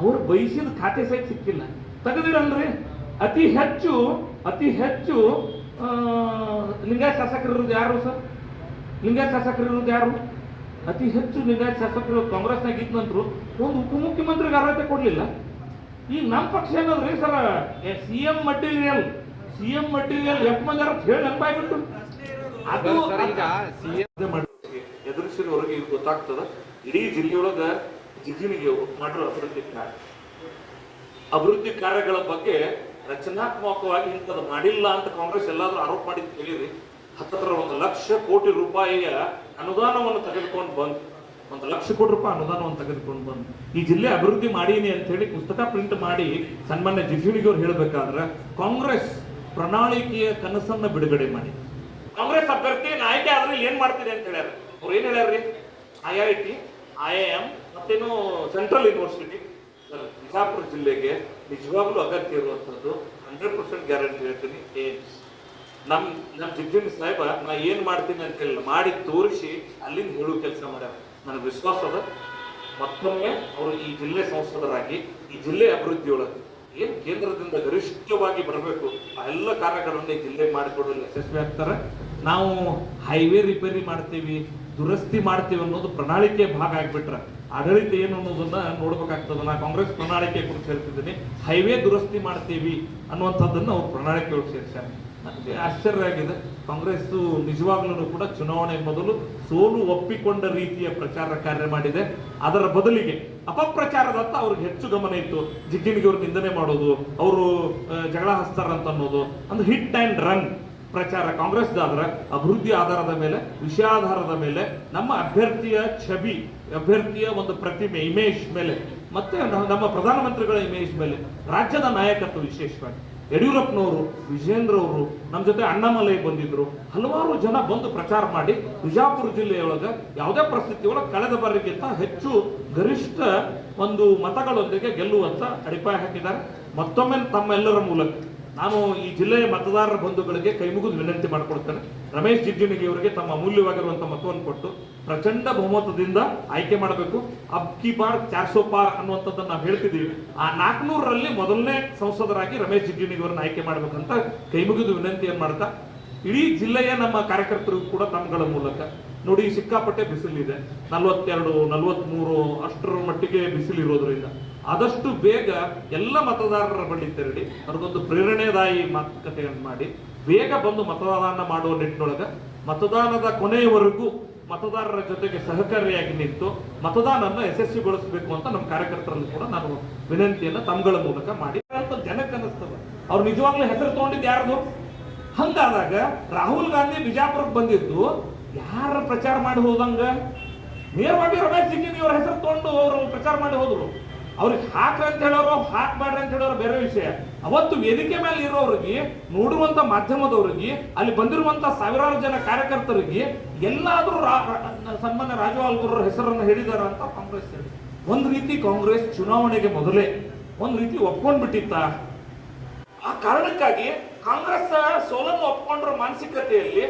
ಅವ್ರು ಬಯಸಿದ ಖಾತೆ ಸಹಿತ ಸಿಕ್ಕಿಲ್ಲ. ತೆಗೆದಿರಲ್ರಿ ಅತಿ ಹೆಚ್ಚು ಅತಿ ಹೆಚ್ಚು ಲಿಂಗಾಯ ಲಿಂಗಾಯತ್ ಶಾಸಕರು ಇರೋದು ಯಾರು ಸರ್? ಲಿಂಗಾಯತ್ ಶಾಸಕರು ಇರೋದು ಯಾರು? ಅತಿ ಹೆಚ್ಚು ಲಿಂಗಾಯತ್ ಶಾಸಕರು ಕಾಂಗ್ರೆಸ್ನಾಗ ಇದ್ದ ನಂತರ ಒಂದು ಉಪಮುಖ್ಯಮಂತ್ರಿಗೆ ಅರ್ಹತೆ ಕೊಡಲಿಲ್ಲ. ಈಗ ನಮ್ಮ ಪಕ್ಷ ಏನಾದ್ರಿ sir C M material C M material F ಮಂದಿ ಹೇಳಿ ನೆನಪಾಗ್ಬಿಟ್ಟು ಅದು ಇದು ಗೊತ್ತಾಗ್ತದ? ಇಡೀ ಜಿಲ್ಲೆಯೊಳಗ ಜಿಗಿಣಿಗೆ ಮಾಡಿರೋ ಅಭಿವೃದ್ಧಿ ಕಾರ್ಯ. ಅಭಿವೃದ್ಧಿ ಕಾರ್ಯಗಳ ಬಗ್ಗೆ ರಚನಾತ್ಮಕವಾಗಿ ಇಂಥದ್ದು ಮಾಡಿಲ್ಲ ಅಂತ ಕಾಂಗ್ರೆಸ್ ಎಲ್ಲಾದ್ರೂ ಆರೋಪ ಮಾಡಿದ್ದು ಕೇಳಿರಿ. ಹತ್ತಿರ ಒಂದು ಲಕ್ಷ ಕೋಟಿ ರೂಪಾಯಿಯ ಅನುದಾನವನ್ನು ತೆಗೆದುಕೊಂಡು ಬಂದು. ಒಂದು ಲಕ್ಷ ಕೋಟಿ ರೂಪಾಯಿ ಅನುದಾನವನ್ನು ತೆಗೆದುಕೊಂಡು ಬಂದು. ಈ ಜಿಲ್ಲೆ ಅಭಿವೃದ್ಧಿ ಮಾಡೀನಿ ಅಂತ ಹೇಳಿ ಪುಸ್ತಕ ಪ್ರಿಂಟ್ ಮಾಡಿ ಸನ್ಮಾನ್ಯ ಅವ್ರು ಹೇಳ್ಬೇಕಾದ್ರೆ ಕಾಂಗ್ರೆಸ್ ಪ್ರಣಾಳಿಕೆಯ ಕನಸನ್ನ ಬಿಡುಗಡೆ ಮಾಡಿ ಕಾಂಗ್ರೆಸ್ ಅಭ್ಯರ್ಥಿ ನಾಯಕ ಆದ್ರೆ ಇಲ್ಲಿ ಏನ್ ಮಾಡ್ತೀರಿ ಅಂತ ಹೇಳ್ಯಾರ? ಅವ್ರು ಏನ್ ಹೇಳ್ಯಾರ್ರಿ? I I T I A ಮತ್ತೇನು ಸೆಂಟ್ರಲ್ ಯೂನಿವರ್ಸಿಟಿ ಸರ್, ಬಿಜಾಪುರ ಜಿಲ್ಲೆಗೆ ನಿಜವಾಗ್ಲೂ ಅಗತ್ಯ ಇರುವಂಥದ್ದು ಹಂಡ್ರೆಡ್ ಪರ್ಸೆಂಟ್ ಗ್ಯಾರಂಟಿ ಹೇಳ್ತೀನಿ ಏಮ್ಸ್ ನಮ್ಮ ನಮ್ಮ ಜಿಜ್ಜಿನ ಸಾಹೇಬ, ನಾ ಏನು ಮಾಡ್ತೀನಿ ಅಂತ ಹೇಳಿ ಮಾಡಿ ತೋರಿಸಿ ಅಲ್ಲಿಂದ ಹೇಳುವ ಕೆಲಸ ಮಾಡ್ಯಾರ. ನನಗೆ ವಿಶ್ವಾಸ ಅದ. ಮತ್ತೊಮ್ಮೆ ಅವರು ಈ ಜಿಲ್ಲೆ ಸಂಸದರಾಗಿ, ಈ ಜಿಲ್ಲೆ ಅಭಿವೃದ್ಧಿಯೊಳಗೆ ಏನು ಕೇಂದ್ರದಿಂದ ಗರಿಷ್ಠವಾಗಿ ಬರಬೇಕು, ಆ ಎಲ್ಲ ಕಾರ್ಯಗಳನ್ನು ಈ ಜಿಲ್ಲೆಗೆ ಮಾಡಿಕೊಡಲು ಯಶಸ್ವಿ ಆಗ್ತಾರೆ. ನಾವು ಹೈವೇ ರಿಪೇರಿ ಮಾಡ್ತೀವಿ ದುರಸ್ತಿ ಮಾಡ್ತೀವಿ ಅನ್ನೋದು ಪ್ರಣಾಳಿಕೆ ಭಾಗ ಆಗ್ಬಿಟ್ರೆ, ಆಡಳಿತ ಏನು ಅನ್ನೋದನ್ನ ನೋಡ್ಬೇಕಾಗ್ತದ. ನಾ ಕಾಂಗ್ರೆಸ್ ಪ್ರಣಾಳಿಕೆ ಕುರಿತು ಹೇಳ್ತಿದ್ದೀನಿ ಹೈವೇ ದುರಸ್ತಿ ಮಾಡ್ತೀವಿ ಅನ್ನುವಂಥದ್ದನ್ನು ಅವ್ರು ಪ್ರಣಾಳಿಕೆ ಒಳಗೆ ನನಗೆ ಆಶ್ಚರ್ಯ ಆಗಿದೆ. ಕಾಂಗ್ರೆಸ್ ನಿಜವಾಗ್ಲೂ ಕೂಡ ಚುನಾವಣೆ ಮೊದಲು ಸೋಲು ಒಪ್ಪಿಕೊಂಡ ರೀತಿಯ ಪ್ರಚಾರ ಕಾರ್ಯ ಮಾಡಿದೆ. ಅದರ ಬದಲಿಗೆ ಅಪಪ್ರಚಾರದತ್ತ ಅವ್ರಿಗೆ ಹೆಚ್ಚು ಗಮನ ಇತ್ತು. ಜಿಗ್ಗಿನಿಗೆ ಅವ್ರು ನಿಂದನೆ ಮಾಡೋದು, ಅವರು ಜಗಳ ಹಸ್ತಾರ ಅಂತ ಅನ್ನೋದು. ಅಂದ್ರೆ ಹಿಟ್ ಆ್ಯಂಡ್ ರನ್. ಪ್ರಚಾರ ಕಾಂಗ್ರೆಸ್ ಆದ್ರೆ ಅಭಿವೃದ್ಧಿ ಆಧಾರದ ಮೇಲೆ, ವಿಷಯಾಧಾರದ ಮೇಲೆ, ನಮ್ಮ ಅಭ್ಯರ್ಥಿಯ ಛಬಿ, ಅಭ್ಯರ್ಥಿಯ ಒಂದು ಪ್ರತಿಮೆ ಇಮೇಜ್ ಮೇಲೆ, ಮತ್ತೆ ನಮ್ಮ ಪ್ರಧಾನಮಂತ್ರಿಗಳ ಇಮೇಜ್ ಮೇಲೆ, ರಾಜ್ಯದ ನಾಯಕತ್ವ ವಿಶೇಷವಾಗಿ. ಯಡಿಯೂರಪ್ಪನವರು ವಿಜೇಂದ್ರ ಅವರು ನಮ್ಮ ಜೊತೆ ಅಣ್ಣಾಮಲೈ ಬಂದಿದ್ರು, ಹಲವಾರು ಜನ ಬಂದು ಪ್ರಚಾರ ಮಾಡಿ, ಬಿಜಾಪುರ ಜಿಲ್ಲೆಯೊಳಗೆ ಯಾವುದೇ ಪರಿಸ್ಥಿತಿ ಒಳಗೆ ಕಳೆದ ಬಾರಿಗಿಂತ ಹೆಚ್ಚು ಗರಿಷ್ಠ ಒಂದು ಮತಗಳೊಂದಿಗೆ ಗೆಲ್ಲುವಂತ ಅಡಿಪಾಯ ಹಾಕಿದ್ದಾರೆ. ಮತ್ತೊಮ್ಮೆ ತಮ್ಮೆಲ್ಲರ ಮೂಲಕ ನಾನು ಈ ಜಿಲ್ಲೆಯ ಮತದಾರರ ಬಂಧುಗಳಿಗೆ ಕೈ ಮುಗಿದು ವಿನಂತಿ ಮಾಡಿಕೊಡ್ತೇನೆ ರಮೇಶ್ ಜಿಗ್ಜಿಣಿಗಿ ಅವರಿಗೆ ತಮ್ಮ ಅಮೂಲ್ಯವಾಗಿರುವಂತಹ ಮತವನ್ನು ಕೊಟ್ಟು ಪ್ರಚಂಡ ಬಹುಮತದಿಂದ ಆಯ್ಕೆ ಮಾಡಬೇಕು. ಅಬ್ ಕಿ ಬಾರ್ ಚಾರ್ಸೋ ಪಾರ್ ಅನ್ನುವಂಥದ್ದನ್ನು ನಾವು ಹೇಳ್ತಿದ್ದೀವಿ. ಆ ನಾಲ್ಕುನೂರರಲ್ಲಿ ಮೊದಲನೇ ಸಂಸದರಾಗಿ ರಮೇಶ್ ಜಿಗ್ಜಿಣಿಗಿ ಇವರನ್ನು ಆಯ್ಕೆ ಮಾಡಬೇಕಂತ ಕೈ ಮುಗಿದು ವಿನಂತಿಯನ್ನು ಮಾಡ್ತಾ? ಇಡೀ ಜಿಲ್ಲೆಯ ನಮ್ಮ ಕಾರ್ಯಕರ್ತರು ಕೂಡ ತಮ್ಮಗಳ ಮೂಲಕ. ನೋಡಿ ಸಿಕ್ಕಾಪಟ್ಟೆ ಬಿಸಿಲಿದೆ. ನಲವತ್ತೆರಡು ನಲವತ್ತ್ಮೂರು ಅಷ್ಟರ ಮಟ್ಟಿಗೆ ಬಿಸಿಲಿರೋದ್ರಿಂದ. ಆದಷ್ಟು ಬೇಗ ಎಲ್ಲ ಮತದಾರರ ಬಳಿ ತೆರಳಿ, ಅವ್ರಿಗೊಂದು ಪ್ರೇರಣೆದಾಯಿ ಮಾತುಕತೆಯನ್ನು ಮಾಡಿ, ಬೇಗ ಬಂದು ಮತದಾನ ಮಾಡುವ ನಿಟ್ಟಿನೊಳಗೆ ಮತದಾನದ ಕೊನೆಯವರೆಗೂ ಮತದಾರರ ಜೊತೆಗೆ ಸಹಕಾರಿಯಾಗಿ ನಿಂತು ಮತದಾನವನ್ನು ಯಶಸ್ವಿಗೊಳಿಸಬೇಕು ಅಂತ ನಮ್ಮ ಕಾರ್ಯಕರ್ತರಲ್ಲಿ ಕೂಡ ನಾನು ವಿನಂತಿಯನ್ನು ತಮ್ಗಳ ಮೂಲಕ ಮಾಡಿ. ಜನಕ್ಕೆ ಅನಿಸ್ತದ ಅವ್ರು ನಿಜವಾಗ್ಲೂ ಹೆಸರು ತಗೊಂಡಿದ್ದು ಯಾರದು? ಹಂಗಾದಾಗ ರಾಹುಲ್ ಗಾಂಧಿ ಬಿಜಾಪುರಕ್ಕೆ ಬಂದಿದ್ದು ಯಾರ ಪ್ರಚಾರ ಮಾಡಿ ಹೋದಂಗ? ನೇರವಾಗಿ ರಮೇಶ್ ಜಿಗ್ಗಿನಿ ಅವ್ರ ಹೆಸರು ತಗೊಂಡು ಅವರು ಪ್ರಚಾರ ಮಾಡಿ ಹೋದ್ರು. ಅವ್ರಿಗೆ ಹಾಕ್ರಿ ಅಂತ ಹೇಳೋರು ಹಾಕ್ಬೇಡ್ರಿ ಅಂತ ಹೇಳೋರು ಬೇರೆ ವಿಷಯ. ಅವತ್ತು ವೇದಿಕೆ ಮೇಲೆ ಇರೋರಿಗೆ ನೋಡುವಂತ ಮಾಧ್ಯಮದವ್ರಿಗೆ, ಅಲ್ಲಿ ಬಂದಿರುವಂತ ಸಾವಿರಾರು ಜನ ಕಾರ್ಯಕರ್ತರಿಗೆ ಎಲ್ಲಾದರೂ ಸನ್ಮಾನ್ಯ ರಾಜವಾಲ್ ಗುರು ಹೆಸರನ್ನು ಹೇಳಿದಾರ ಅಂತ ಕಾಂಗ್ರೆಸ್ ಹೇಳಿ. ಒಂದು ರೀತಿ ಕಾಂಗ್ರೆಸ್ ಚುನಾವಣೆಗೆ ಮೊದಲೇ, ಒಂದು ರೀತಿ ಒಪ್ಕೊಂಡ್ಬಿಟ್ಟಿತ್ತ? ಆ ಕಾರಣಕ್ಕಾಗಿ ಕಾಂಗ್ರೆಸ್ ಸೋಲನ್ನು ಒಪ್ಕೊಂಡ್ರ ಮಾನಸಿಕತೆಯಲ್ಲಿ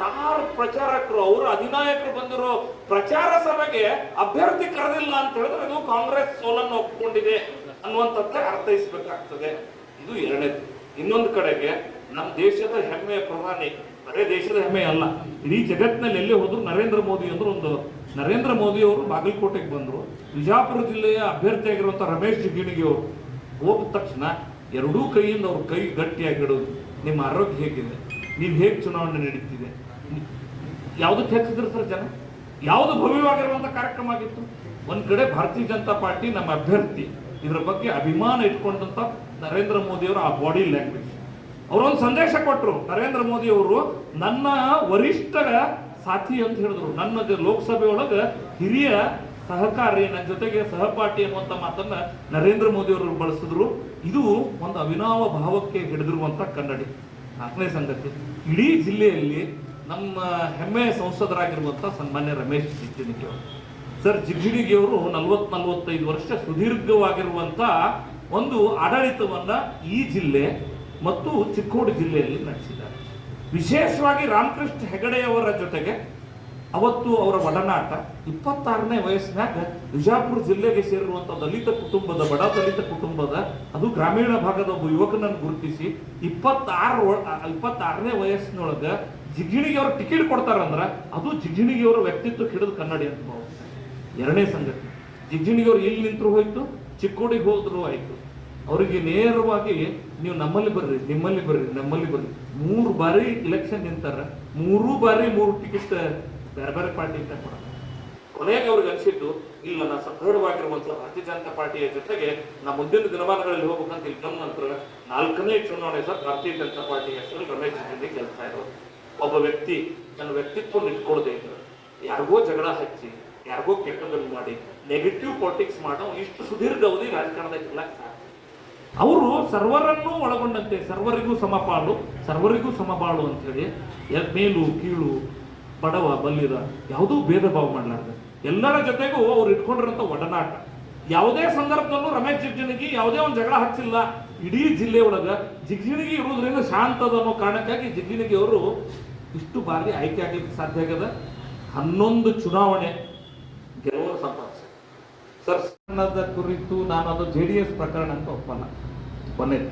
ತಾರು ಪ್ರಚಾರಕರು, ಅವರು ಅಧಿನಾಯಕರು ಬಂದಿರೋ ಪ್ರಚಾರ ಸಭೆಗೆ ಅಭ್ಯರ್ಥಿ ಕರೆದಿಲ್ಲ ಅಂತ ಹೇಳಿದ್ರೆ ಇದು ಕಾಂಗ್ರೆಸ್ ಸೋಲನ್ನು ಒಪ್ಪಿಕೊಂಡಿದೆ ಅನ್ನುವಂಥದ್ದೇ ಅರ್ಥೈಸಬೇಕಾಗ್ತದೆ. ಇದು ಎರಡನೇದು. ಇನ್ನೊಂದು ಕಡೆಗೆ ನಮ್ಮ ದೇಶದ ಹೆಮ್ಮೆಯ ಪ್ರಧಾನಿ ಬರೇ ದೇಶದ ಹೆಮ್ಮೆ ಅಲ್ಲ, ಇಡೀ ಜಗತ್ತಿನಲ್ಲಿ ಎಲ್ಲಿ ಹೋದ್ರು ನರೇಂದ್ರ ಮೋದಿ ಅಂದ್ರೆ ಒಂದು ನರೇಂದ್ರ ಮೋದಿ ಅವರು ಬಾಗಲಕೋಟೆಗೆ ಬಂದರು. ವಿಜಾಪುರ ಜಿಲ್ಲೆಯ ಅಭ್ಯರ್ಥಿಯಾಗಿರುವಂಥ ರಮೇಶ್ ಜಿಗಿಣಿಗೆ ಅವರು ಹೋದ ತಕ್ಷಣ ಎರಡೂ ಕೈಯಿಂದ ಅವ್ರ ಕೈ ಗಟ್ಟಿಯಾಗಿಡೋದು ನಿಮ್ಮ ಆರೋಗ್ಯ ಹೇಗಿದೆ? ನೀವು ಹೇಗೆ ಚುನಾವಣೆ ನಡೀತಿದೆ? ಯಾವುದಕ್ಕೆ ಹೆಚ್ಚಿದ್ರು ಸರ್ ಜನ? ಯಾವುದು ಭವ್ಯವಾಗಿರುವಂಥ ಕಾರ್ಯಕ್ರಮ ಆಗಿತ್ತು? ಒಂದು ಕಡೆ ಭಾರತೀಯ ಜನತಾ ಪಾರ್ಟಿ ನಮ್ಮ ಅಭ್ಯರ್ಥಿ, ಇದ್ರ ಬಗ್ಗೆ ಅಭಿಮಾನ ಇಟ್ಕೊಂಡಂತ ನರೇಂದ್ರ ಮೋದಿ ಅವರ ಆ ಬಾಡಿ ಲ್ಯಾಂಗ್ವೇಜ್ ಅವರೊಂದು ಸಂದೇಶ ಕೊಟ್ಟರು ನರೇಂದ್ರ ಮೋದಿ ಅವರು ನನ್ನ ವರಿಷ್ಠರ ಸಾಥಿ ಅಂತ ಹೇಳಿದ್ರು. ನನ್ನ ಲೋಕಸಭೆ ಒಳಗೆ ಹಿರಿಯ ಸಹಕಾರಿ ನನ್ನ ಜೊತೆಗೆ ಸಹಪಾಠಿ ಅನ್ನುವಂತ ಮಾತನ್ನ ನರೇಂದ್ರ ಮೋದಿ ಅವರು ಬಳಸಿದ್ರು. ಇದು ಒಂದು ಅವಿನಾವ ಭಾವಕ್ಕೆ ಹಿಡಿದಿರುವಂಥ ಕನ್ನಡಿ. ನಾಲ್ಕನೇ ಸಂಗತಿ, ಇಡೀ ಜಿಲ್ಲೆಯಲ್ಲಿ ನಮ್ಮ ಹೆಮ್ಮೆ ಸಂಸದರಾಗಿರುವಂಥ ಸನ್ಮಾನ್ಯ ರಮೇಶ್ ಜಿಗ್ಜಿಣಿಗೆ ಅವರು. ಸರ್ ಜಿಗ್ಜಿಣಿಗೆ ಅವರು ನಲ್ವತ್ ನಲ್ವತ್ತೈದು ವರ್ಷ ಸುದೀರ್ಘವಾಗಿರುವಂಥ ಒಂದು ಆಡಳಿತವನ್ನು ಈ ಜಿಲ್ಲೆ ಮತ್ತು ಚಿಕ್ಕೋಡಿ ಜಿಲ್ಲೆಯಲ್ಲಿ ನಡೆಸಿದ್ದಾರೆ. ವಿಶೇಷವಾಗಿ ರಾಮಕೃಷ್ಣ ಹೆಗಡೆಯವರ ಜೊತೆಗೆ ಅವತ್ತು ಅವರ ಒಡನಾಟ ಇಪ್ಪತ್ತಾರನೇ ವಯಸ್ಸಿನಾಗ ವಿಜಾಪುರ ಜಿಲ್ಲೆಗೆ ಸೇರಿರುವಂಥ ದಲಿತ ಕುಟುಂಬದ, ಬಡ ದಲಿತ ಕುಟುಂಬದ, ಅದು ಗ್ರಾಮೀಣ ಭಾಗದ ಒಬ್ಬ ಯುವಕನನ್ನು ಗುರುತಿಸಿ ಇಪ್ಪತ್ತಾರು ಇಪ್ಪತ್ತಾರನೇ ವಯಸ್ಸಿನೊಳಗ ಜಿಗಿಣಿಗೆ ಅವ್ರ ಟಿಕೆಟ್ ಕೊಡ್ತಾರಂದ್ರೆ ಅದು ಜಿಗಿಣಿಗೆ ಅವರ ವ್ಯಕ್ತಿತ್ವ ಹಿಡಿದು ಕನ್ನಡಿ ಅಂತ ಭಾವ. ಎರಡನೇ ಸಂಗತಿ ಜಿಗ್ಜಿಣಿಗೆ ಅವ್ರು ಇಲ್ಲಿ ನಿಂತರೂ ಹೋಯ್ತು, ಚಿಕ್ಕೋಡಿಗೆ ಹೋದ್ರು ಆಯ್ತು. ಅವರಿಗೆ ನೇರವಾಗಿ ನೀವು ನಮ್ಮಲ್ಲಿ ಬರ್ರಿ, ನಿಮ್ಮಲ್ಲಿ ಬರ್ರಿ, ನಮ್ಮಲ್ಲಿ ಬರ್ರಿ. ಮೂರು ಬಾರಿ ಇಲೆಕ್ಷನ್ ನಿಂತಾರ, ಮೂರು ಬಾರಿ ಮೂರು ಟಿಕೆಟ್ ಬೇರೆ ಬೇರೆ ಪಾರ್ಟಿ ಅಂತ ಕೊಡೋದು ಕೊನೆಗೆ ಅವ್ರಿಗೆ ಅನಿಸಿದ್ದು, ಇಲ್ಲ ನಾ ಸದೃಢವಾಗಿರುವಂತಹ ಭಾರತೀಯ ಜನತಾ ಪಾರ್ಟಿಯ ಜೊತೆಗೆ ನಾ ಮುಂದಿನ ದಿನಮಾನಗಳಲ್ಲಿ ಹೋಗ್ಬೇಕಂತ ಇಲ್ಲಿ ಬಂದ ನಂತರ ನಾಲ್ಕನೇ ಚುನಾವಣೆ ಸಹ ಭಾರತೀಯ ಜನತಾ ಪಾರ್ಟಿ ಹೆಸರು ರಮೇಶ್ ಜಿಂದಿ ಗೆಲ್ತಾ ಇರೋದು ಒಬ್ಬ ವ್ಯಕ್ತಿ ನನ್ನ ವ್ಯಕ್ತಿತ್ವ ಇಟ್ಕೊಳ್ದೆ ಇದ್ರು ಯಾರಿಗೋ ಜಗಳ ಹಚ್ಚಿ, ಯಾರಿಗೋ ಕೆಟ್ಟದನ್ನು ಮಾಡಿ ನೆಗೆಟಿವ್ ಪಾಲಿಟಿಕ್ಸ್ ಮಾಡೋ ಇಷ್ಟು ಸುದೀರ್ಘ ಅವಧಿ ರಾಜಕಾರಣದಲ್ಲಿ ಇರ್ಲಕ್ ಸಾಧ್ಯ ಅವರು ಸರ್ವರನ್ನೂ ಒಳಗೊಂಡಂತೆ, ಸರ್ವರಿಗೂ ಸಮಪಾಲು, ಸರ್ವರಿಗೂ ಸಮಬಾಳು ಅಂತ ಹೇಳಿ ಎ- ಮೇಲು, ಕೀಳು, ಬಡವ ಬಲ್ಲಿದ ಯಾವುದೂ ಭೇದ ಭಾವ ಮಾಡಲಾರ್ದು. ಎಲ್ಲರ ಜೊತೆಗೂ ಅವ್ರು ಇಟ್ಕೊಂಡಿರೋಂಥ ಒಡನಾಟ. ಯಾವುದೇ ಸಂದರ್ಭದಲ್ಲೂ ರಮೇಶ್ ಜಿಗ್ಜಿಣಗಿ ಯಾವುದೇ ಒಂದು ಜಗಳ ಹಚ್ಚಿಲ್ಲ. ಇಡೀ ಜಿಲ್ಲೆ ಒಳಗ ಜಿಗ್ಜಿಣಗಿ ಇರುವುದರಿಂದ ಶಾಂತದ ಅನ್ನೋ ಕಾರಣಕ್ಕಾಗಿ ಜಿಗ್ಜಿಣಗಿ ಅವರು ಇಷ್ಟು ಬಾರಿ ಆಯ್ಕೆ ಆಗ್ಲಿಕ್ಕೆ ಸಾಧ್ಯ ಆಗ್ಯದ? ಹನ್ನೊಂದು ಚುನಾವಣೆ ಗೆಲುವು ಸಂಪಾದಿಸಿದೆ. ಸರ್, ಸಣ್ಣದ ಕುರಿತು ನಾನು ಅದು ಜೆ ಡಿ ಎಸ್ ಪ್ರಕರಣ ಅಂತ ಒಪ್ಪಲ್ಲ. ಕೊನೆದು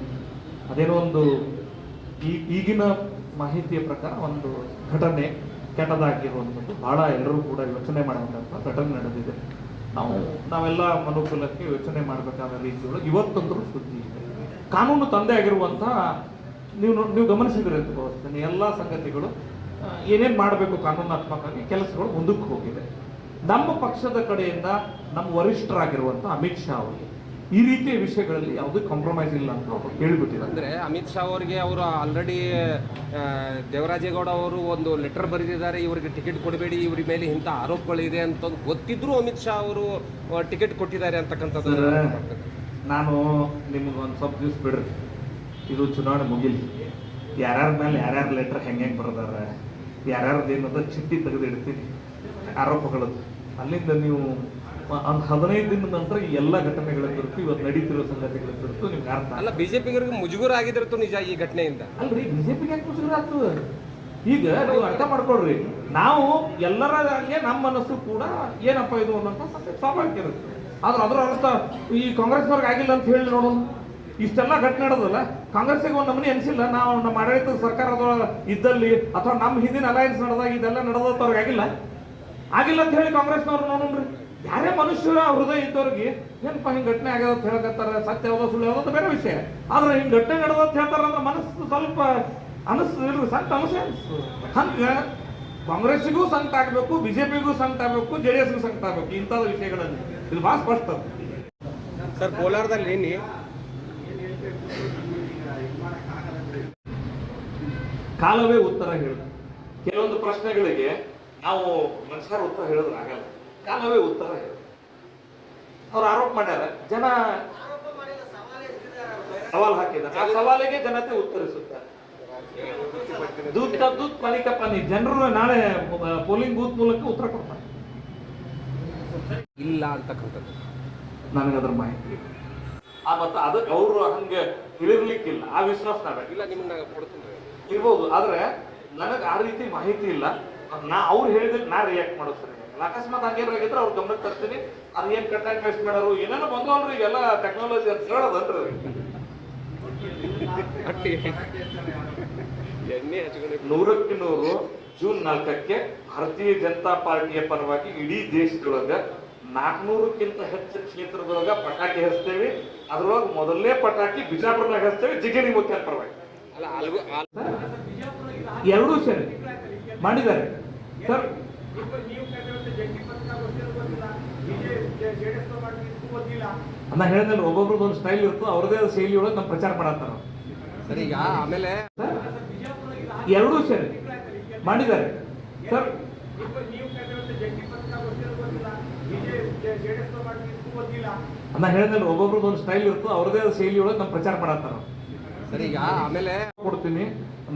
ಅದೇನೋ ಒಂದು ಈ ಈಗಿನ ಮಾಹಿತಿಯ ಪ್ರಕಾರ ಒಂದು ಘಟನೆ ಕೆಟ್ಟದಾಗಿರುವಂಥದ್ದು. ಬಹಳ ಎಲ್ಲರೂ ಕೂಡ ಯೋಚನೆ ಮಾಡುವಂಥ ಘಟನೆ ನಡೆದಿದೆ. ನಾವು ನಾವೆಲ್ಲ ಮನುಕುಲಕ್ಕೆ ಯೋಚನೆ ಮಾಡಬೇಕಾದ ರೀತಿಯೊಳಗೆ ಇವತ್ತಂದ್ರೂ ಸುದ್ದಿ ಇದೆ. ಕಾನೂನು ತಂದೆ ಆಗಿರುವಂಥ ನೀವು ನೀವು ಗಮನಿಸಿದ್ರೆ ಅಂತ ಎಲ್ಲ ಸಂಗತಿಗಳು ಏನೇನ್ ಮಾಡಬೇಕು ಕಾನೂನಾತ್ಮಕವಾಗಿ ಕೆಲಸಗಳು ಮುಂದಕ್ಕೆ ಹೋಗಿದೆ. ನಮ್ಮ ಪಕ್ಷದ ಕಡೆಯಿಂದ ನಮ್ಮ ವರಿಷ್ಠರಾಗಿರುವಂಥ ಅಮಿತ್ ಶಾ ಅವರಿಗೆ ಈ ರೀತಿಯ ವಿಷಯಗಳಲ್ಲಿ ಯಾವುದೇ ಕಾಂಪ್ರಮೈಸ್ ಇಲ್ಲ ಅಂತ ಹೇಳಿಬಿಟ್ಟಿದೆ ಹೇಳಿಬಿಟ್ಟಿದ್ದಾರೆ ಅಂದ್ರೆ ಅಮಿತ್ ಶಾ ಅವರಿಗೆ ಅವರು ಆಲ್ರೆಡಿ ದೇವರಾಜೇಗೌಡ ಅವರು ಒಂದು ಲೆಟರ್ ಬರೆದಿದ್ದಾರೆ ಇವರಿಗೆ ಟಿಕೆಟ್ ಕೊಡಬೇಡಿ ಇವ್ರ ಮೇಲೆ ಇಂಥ ಆರೋಪಗಳಿದೆ ಅಂತ ಗೊತ್ತಿದ್ರು ಅಮಿತ್ ಶಾ ಅವರು ಟಿಕೆಟ್ ಕೊಟ್ಟಿದ್ದಾರೆ ಅಂತಕ್ಕಂಥದ್ದು ನಾನು ನಿಮ್ಗೆ ಒಂದು ಸ್ವಲ್ಪ ದಿವ್ಸ ಬಿಡ್ರಿ. ಇದು ಚುನಾವಣೆ ಮುಗಿಲಿ. ಯಾರ್ಯಾರ ಮೇಲೆ ಯಾರ್ಯಾರ ಲೆಟರ್ ಹೆಂಗೆ ಹೆಂಗೆ ಬರೋದಾರ ಯಾರ್ಯಾರ್ದು ಏನದ ಚಿಟ್ಟಿ ತೆಗೆದು ಇಡ್ತೀನಿ ಆರೋಪಗಳದ್ದು. ಅಲ್ಲಿಂದ ನೀವು ಒಂದು ಹದಿನೈದು ದಿನದ ನಂತರ ಈ ಎಲ್ಲ ಘಟನೆಗಳ ಕುರಿತು ಇವತ್ತು ನಡೀತಿರೋ ಸಂಗತಿಗಳ ಕುರಿತು ನಿಮ್ಗೆ ಅರ್ಥ ಅಲ್ಲ ಬಿಜೆಪಿಗರಿಗೆ ಮುಜುಗುರ ಆಗಿದ್ರು ನಿಜ ಈ ಘಟನೆಯಿಂದ. ಅಲ್ರಿ ಬಿಜೆಪಿಗೆ ಯಾಕೆ ಮುಜುಗುರ ಆಗ್ತದೆ ಈಗ ನೀವು ಅರ್ಥ ಮಾಡ್ಕೊಳ್ರಿ. ನಾವು ಎಲ್ಲರ ನಮ್ಮ ಮನಸ್ಸು ಕೂಡ ಏನಪ್ಪ ಇದು ಅನ್ನೋಂಥ ಸ್ವಾಭಾವಿಕ ಇರುತ್ತೆ. ಆದ್ರೆ ಅದರ ಅರ್ಥ ಈ ಕಾಂಗ್ರೆಸ್ನವ್ರಿಗೆ ಆಗಿಲ್ಲ ಅಂತ ಹೇಳಿ ನೋಡೋಣ ಇಷ್ಟೆಲ್ಲ ಘಟನೆ ನಡೆದಲ್ಲ ಕಾಂಗ್ರೆಸ್ಸಿಗೆ ಒಂದು ನಮೂನಿ ಅನಿಸಿಲ್ಲ ನಾವು ನಮ್ಮ ಆಡಳಿತ ಸರ್ಕಾರದೊಳಗೆ ಇದ್ದಲ್ಲಿ ಅಥವಾ ನಮ್ಮ ಹಿಂದಿನ ಅಲಯನ್ಸ್ ನಡೆದಾಗ ಇದೆಲ್ಲ ನಡೆದವ್ರಿಗೆ ಅವ್ರಿಗೆ ಆಗಿಲ್ಲ. ಆಗಿಲ್ಲ ಅಂತ ಹೇಳಿ ಕಾಂಗ್ರೆಸ್ನವ್ರು ನೋಡ್ರಿ ಯಾರೇ ಮನುಷ್ಯರ ಹೃದಯ ಇದ್ದವ್ರಿಗೆ ಏನಪ್ಪ ಹಿಂಗ್ ಘಟನೆ ಆಗ್ಯದ ಅಂತ ಹೇಳಕತ್ತಾರ ಸತ್ಯ ಯಾವ್ದೋ ಸುಳ್ಳು ಯಾವ್ದೋ ಅಂತ ಬೇರೆ ವಿಷಯ. ಆದ್ರೆ ಹಿಂಗ್ ಘಟನೆ ನಡೆದ ಅಂತ ಹೇಳ್ತಾರ ಅಂದ್ರೆ ಮನಸ್ಸು ಸ್ವಲ್ಪ ಅನಿಸ್ತದಿಲ್ರಿ ಇಲ್ರಿ ಸಣ್ಣ ಅನಿಸೆ ಹಂಗ ಕಾಂಗ್ರೆಸ್ಸಿಗೂ ಸಂಕಟ ಆಗಬೇಕು ಬಿಜೆಪಿಗೂ ಸಂಕಟ ಆಗಬೇಕು ಜೆ ಡಿ ಎಸ್ಗೂ ಸಂಕಟ ಆಗಬೇಕು ಇಂಥದ್ದು ವಿಷಯಗಳಲ್ಲಿ. ಇದು ಬಹಳ ಸ್ಪಷ್ಟ. ಸರ್ ಕೋಲಾರದಲ್ಲಿ ಕಾಲವೇ ಉತ್ತರ ಹೇಳ ಕೆಲವೊಂದು ಪ್ರಶ್ನೆಗಳಿಗೆ ನಾವು ಮನುಷ್ಯರ ಉತ್ತರ ಹೇಳೋದು ಆಗಲ್ಲ. ಕಾಲವೇ ಉತ್ತರ ಹೇಳ ಅವ್ರು ಆರೋಪ ಮಾಡ್ಯಾರ ಜನ ಸವಾಲು ಹಾಕಿದ್ದಾರೆ ಆ ಸವಾಲಿಗೆ ಜನತೆ ಉತ್ತರಿಸುತ್ತಾರೆ ದೂತ್ ದೂತ್ ಮಾಲೀಕಪ್ಪ ನೀ ಜನರು ನಾಳೆ ಪೋಲಿಂಗ್ ಬೂತ್ ಮೂಲಕ ಉತ್ತರ ಕೊಡ್ತಾರೆ. ಇಲ್ಲ ಅಂತಕ್ಕಂಥದ್ದು. ನನಗದ್ರ ಮಾಹಿತಿ ಆ ಮತ್ತೆ ಅದಕ್ಕೆ ಅವರು ಹಂಗೆ ತಿಳಿರ್ಲಿಕ್ಕಿಲ್ಲ. ಆ ವಿಶ್ವಾಸ ನಾವೇ. ಇಲ್ಲ ನಿಮ್ಗೆ ಕೊಡ್ತೀನಿ. ಇರ್ಬೋದು ಆದ್ರೆ ನನಗೆ ಆ ರೀತಿ ಮಾಹಿತಿ ಇಲ್ಲ. ನಾ ಅವ್ರು ಹೇಳಿದ್ರೆ ನಾ ರಿಯಾಕ್ಟ್ ಮಾಡೋದು ಸರಿ. ಅಕಸ್ಮಾತ್ ಹಂಗೆ ಆಗಿದ್ರೆ ಅವ್ರು ಗಮನಕ್ಕೆ ತರ್ತೀನಿ. ಅದು ಏನ್ ಕಂಟೆಂಟ್ ವೇಸ್ಟ್ ಮಾಡೋರು? ಏನೇನೋ ಬಂದವಲ್ರಿ ಈಗೆಲ್ಲ ಟೆಕ್ನಾಲಜಿ ಅಂತ ಹೇಳೋದನ್ರಿ ಎಣ್ಣೆ ನೂರಕ್ಕೆ ನೂರು ಜೂನ್ ನಾಲ್ಕಕ್ಕೆ ಭಾರತೀಯ ಜನತಾ ಪಾರ್ಟಿಯ ಪರವಾಗಿ ಇಡೀ ದೇಶದೊಳಗ ನಾಲ್ಕುನೂರಕ್ಕಿಂತ ಹೆಚ್ಚು ಕ್ಷೇತ್ರದೊಳಗ ಪಟಾಕಿ ಹಚ್ತೇವೆ. ಅದ್ರೊಳಗೆ ಮೊದಲನೇ ಪಟಾಕಿ ಬಿಜಾಪುರನಾಗ ಹಚ್ತೇವೆ ಜಿಗೇರಿ ಮುಖ್ಯ ಪರವಾಗಿ ಎರಡೂ ಸರಿ ಮಾಡಿದ್ದಾರೆ. ಸರ್. ಅನ್ನ ಹೇಳಿದ್ರೆ ಒಬ್ಬೊಬ್ರದ್ದು ಒಂದು ಸ್ಟೈಲ್ ಇರ್ತದೆ ಅವ್ರದೇ ಆದ ಶೈಲಿ ಒಳಗೆ ನಮ್ಮ ಪ್ರಚಾರ ಮಾಡತ್ತಾರ. ಸರ್ ಈಗ ಆಮೇಲೆ ಸರ್ ಎರಡೂ ಸರಿ ಮಾಡಿದ್ದಾರೆ. ಸರ್. ಅನ್ನ ಹೇಳಿದ್ರೆ ಒಬ್ಬೊಬ್ರದ್ದು ಒಂದು ಸ್ಟೈಲ್ ಇರ್ತದೆ ಅವ್ರದೇ ಆದ ಶೈಲಿ ಒಳಗೆ ನಮ್ಮ ಪ್ರಚಾರ ಮಾಡತ್ತಾರ. ಸರಿ ಈಗ ಆಮೇಲೆ ಕೊಡ್ತೀನಿ.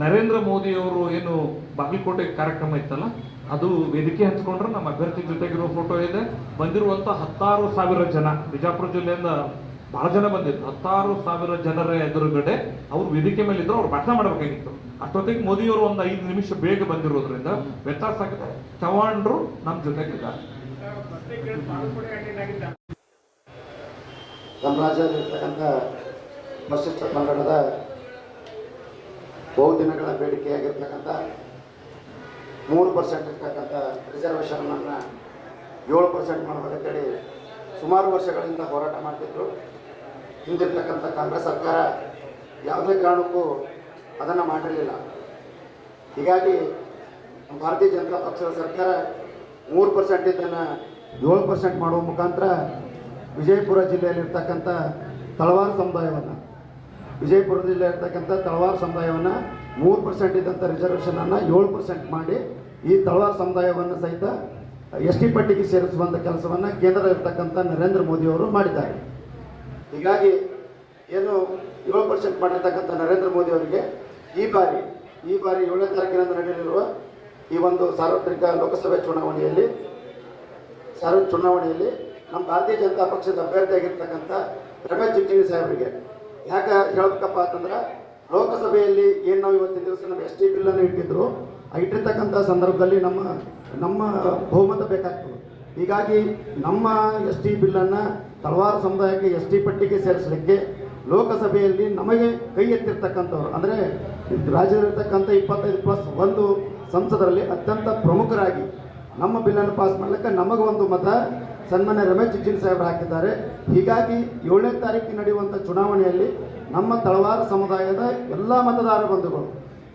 ನರೇಂದ್ರ ಮೋದಿ ಅವರು ಏನು ಬಾಗಲಕೋಟೆ ಕಾರ್ಯಕ್ರಮ ಇತ್ತಲ್ಲ? ಅದು ವೇದಿಕೆ ಹಂಚ್ಕೊಂಡ್ರೆ ನಮ್ಮ ಅಭ್ಯರ್ಥಿ ಜೊತೆಗಿರೋ ಫೋಟೋ ಇದೆ. ಬಂದಿರುವಂತ ಹತ್ತಾರು ಸಾವಿರ ಜನ, ಬಿಜಾಪುರ ಜಿಲ್ಲೆಯಿಂದ ಬಹಳ ಜನ ಬಂದಿದ್ರು. ಹತ್ತಾರು ಸಾವಿರ ಜನರ ಎದುರುಗಡೆ ಅವ್ರು ವೇದಿಕೆ ಮೇಲೆ ಇದ್ರು ಅವ್ರು ಭಾಷಣ ಮಾಡಬೇಕಾಗಿತ್ತು. ಅಷ್ಟೊತ್ತಿಗೆ ಮೋದಿಯವರು ಒಂದು ಐದು ನಿಮಿಷ ಬೇಗ ಬಂದಿರೋದ್ರಿಂದ ವ್ಯತ್ಯಾಸ ಆಗಿದೆ ಚವಾಣ್ರು ನಮ್ಮ ಜೊತೆಗಿದ್ದಾರೆ. ನಮ್ಮ ರಾಜ್ಯದಲ್ಲಿರ್ತಕ್ಕಂಥ ವಶಿಷ್ಠ ಪಂಗಡದ ಬಹುದಿನಗಳ ಬೇಡಿಕೆಯಾಗಿರ್ತಕ್ಕಂಥ ಮೂರು ಪರ್ಸೆಂಟ್ ಇರ್ತಕ್ಕಂಥ ರಿಸರ್ವೇಷನನ್ನು ಏಳು ಪರ್ಸೆಂಟ್ ಮಾಡಬೇಕಂತೇಳಿ ಸುಮಾರು ವರ್ಷಗಳಿಂದ ಹೋರಾಟ ಮಾಡ್ತಿದ್ರು. ಹಿಂದಿರ್ತಕ್ಕಂಥ ಕಾಂಗ್ರೆಸ್ ಸರ್ಕಾರ ಯಾವುದೇ ಕಾರಣಕ್ಕೂ ಅದನ್ನು ಮಾಡಿರಲಿಲ್ಲ. ಹೀಗಾಗಿ ಭಾರತೀಯ ಜನತಾ ಪಕ್ಷದ ಸರ್ಕಾರ ಮೂರು ಪರ್ಸೆಂಟ್ ಇದನ್ನು ಏಳು ಪರ್ಸೆಂಟ್ ಮಾಡುವ ಮುಖಾಂತರ ವಿಜಯಪುರ ಜಿಲ್ಲೆಯಲ್ಲಿರ್ತಕ್ಕಂಥ ತಳವಾರ ಸಮುದಾಯವನ್ನು, ವಿಜಯಪುರ ಜಿಲ್ಲೆಯಲ್ಲಿರ್ತಕ್ಕಂಥ ತಳವಾರ ಸಮುದಾಯವನ್ನು ಮೂರು ಪರ್ಸೆಂಟ್ ಇದ್ದಂಥ ರಿಸರ್ವೇಷನನ್ನು ಏಳು ಪರ್ಸೆಂಟ್ ಮಾಡಿ ಈ ತಳವಾರ ಸಮುದಾಯವನ್ನು ಸಹಿತ ಎಸ್ ಟಿ ಪಟ್ಟಿಗೆ ಸೇರಿಸುವಂಥ ಕೆಲಸವನ್ನು ಕೇಂದ್ರದಲ್ಲಿರ್ತಕ್ಕಂಥ ನರೇಂದ್ರ ಮೋದಿಯವರು ಮಾಡಿದ್ದಾರೆ. ಹೀಗಾಗಿ ಏನು ಏಳು ಪರ್ಸೆಂಟ್ ಮಾಡಿರ್ತಕ್ಕಂಥ ನರೇಂದ್ರ ಮೋದಿ ಅವರಿಗೆ ಈ ಬಾರಿ ಈ ಬಾರಿ ಏಳನೇ ತಾರೀಕಿನಿಂದ ನಡೆಯಲಿರುವ ಈ ಒಂದು ಸಾರ್ವತ್ರಿಕ ಲೋಕಸಭೆ ಚುನಾವಣೆಯಲ್ಲಿ, ಸಾರ್ವ, ಚುನಾವಣೆಯಲ್ಲಿ ನಮ್ಮ ಭಾರತೀಯ ಜನತಾ ಪಕ್ಷದ ಅಭ್ಯರ್ಥಿಯಾಗಿರ್ತಕ್ಕಂಥ ರಮೇಶ್ ಜಿಗಜಿಣಿ ಸಾಹೇಬರಿಗೆ. ಯಾಕೆ ಹೇಳ್ಬೇಕಪ್ಪ ಅಂತಂದ್ರೆ ಲೋಕಸಭೆಯಲ್ಲಿ ಏನು ನಾವು ಇವತ್ತಿನ ದಿವಸ ನಮ್ಮ ಎಸ್ ಟಿ ಬಿಲ್ಲನ್ನು ಇಟ್ಟಿದ್ರು ಇಟ್ಟಿರ್ತಕ್ಕಂಥ ಸಂದರ್ಭದಲ್ಲಿ ನಮ್ಮ ನಮ್ಮ ಬಹುಮತ ಬೇಕಾಗ್ತದೆ. ಹೀಗಾಗಿ ನಮ್ಮ ಎಸ್ ಟಿ ಬಿಲ್ಲನ್ನು ತಳವಾರು ಸಮುದಾಯಕ್ಕೆ ಎಸ್ ಟಿ ಪಟ್ಟಿಗೆ ಸೇರಿಸಲಿಕ್ಕೆ ಲೋಕಸಭೆಯಲ್ಲಿ ನಮಗೆ ಕೈ ಎತ್ತಿರ್ತಕ್ಕಂಥವ್ರು, ಅಂದರೆ ರಾಜ್ಯದಲ್ಲಿರ್ತಕ್ಕಂಥ ಇಪ್ಪತ್ತೈದು ಪ್ಲಸ್ ಒಂದು ಸಂಸದರಲ್ಲಿ ಅತ್ಯಂತ ಪ್ರಮುಖರಾಗಿ ನಮ್ಮ ಬಿಲ್ಲನ್ನು ಪಾಸ್ ಮಾಡಲಿಕ್ಕೆ ನಮಗೊಂದು ಮತ ಸನ್ಮಾನ್ಯ ರಮೇಶ್ ಜಿಗ್ಜಿನ್ ಸಾಹೇಬರು ಹಾಕಿದ್ದಾರೆ. ಹೀಗಾಗಿ ಏಳನೇ ತಾರೀಕಿಗೆ ನಡೆಯುವಂಥ ಚುನಾವಣೆಯಲ್ಲಿ ನಮ್ಮ ತಳವಾರ ಸಮುದಾಯದ ಎಲ್ಲ ಮತದಾರ ಬಂಧುಗಳು,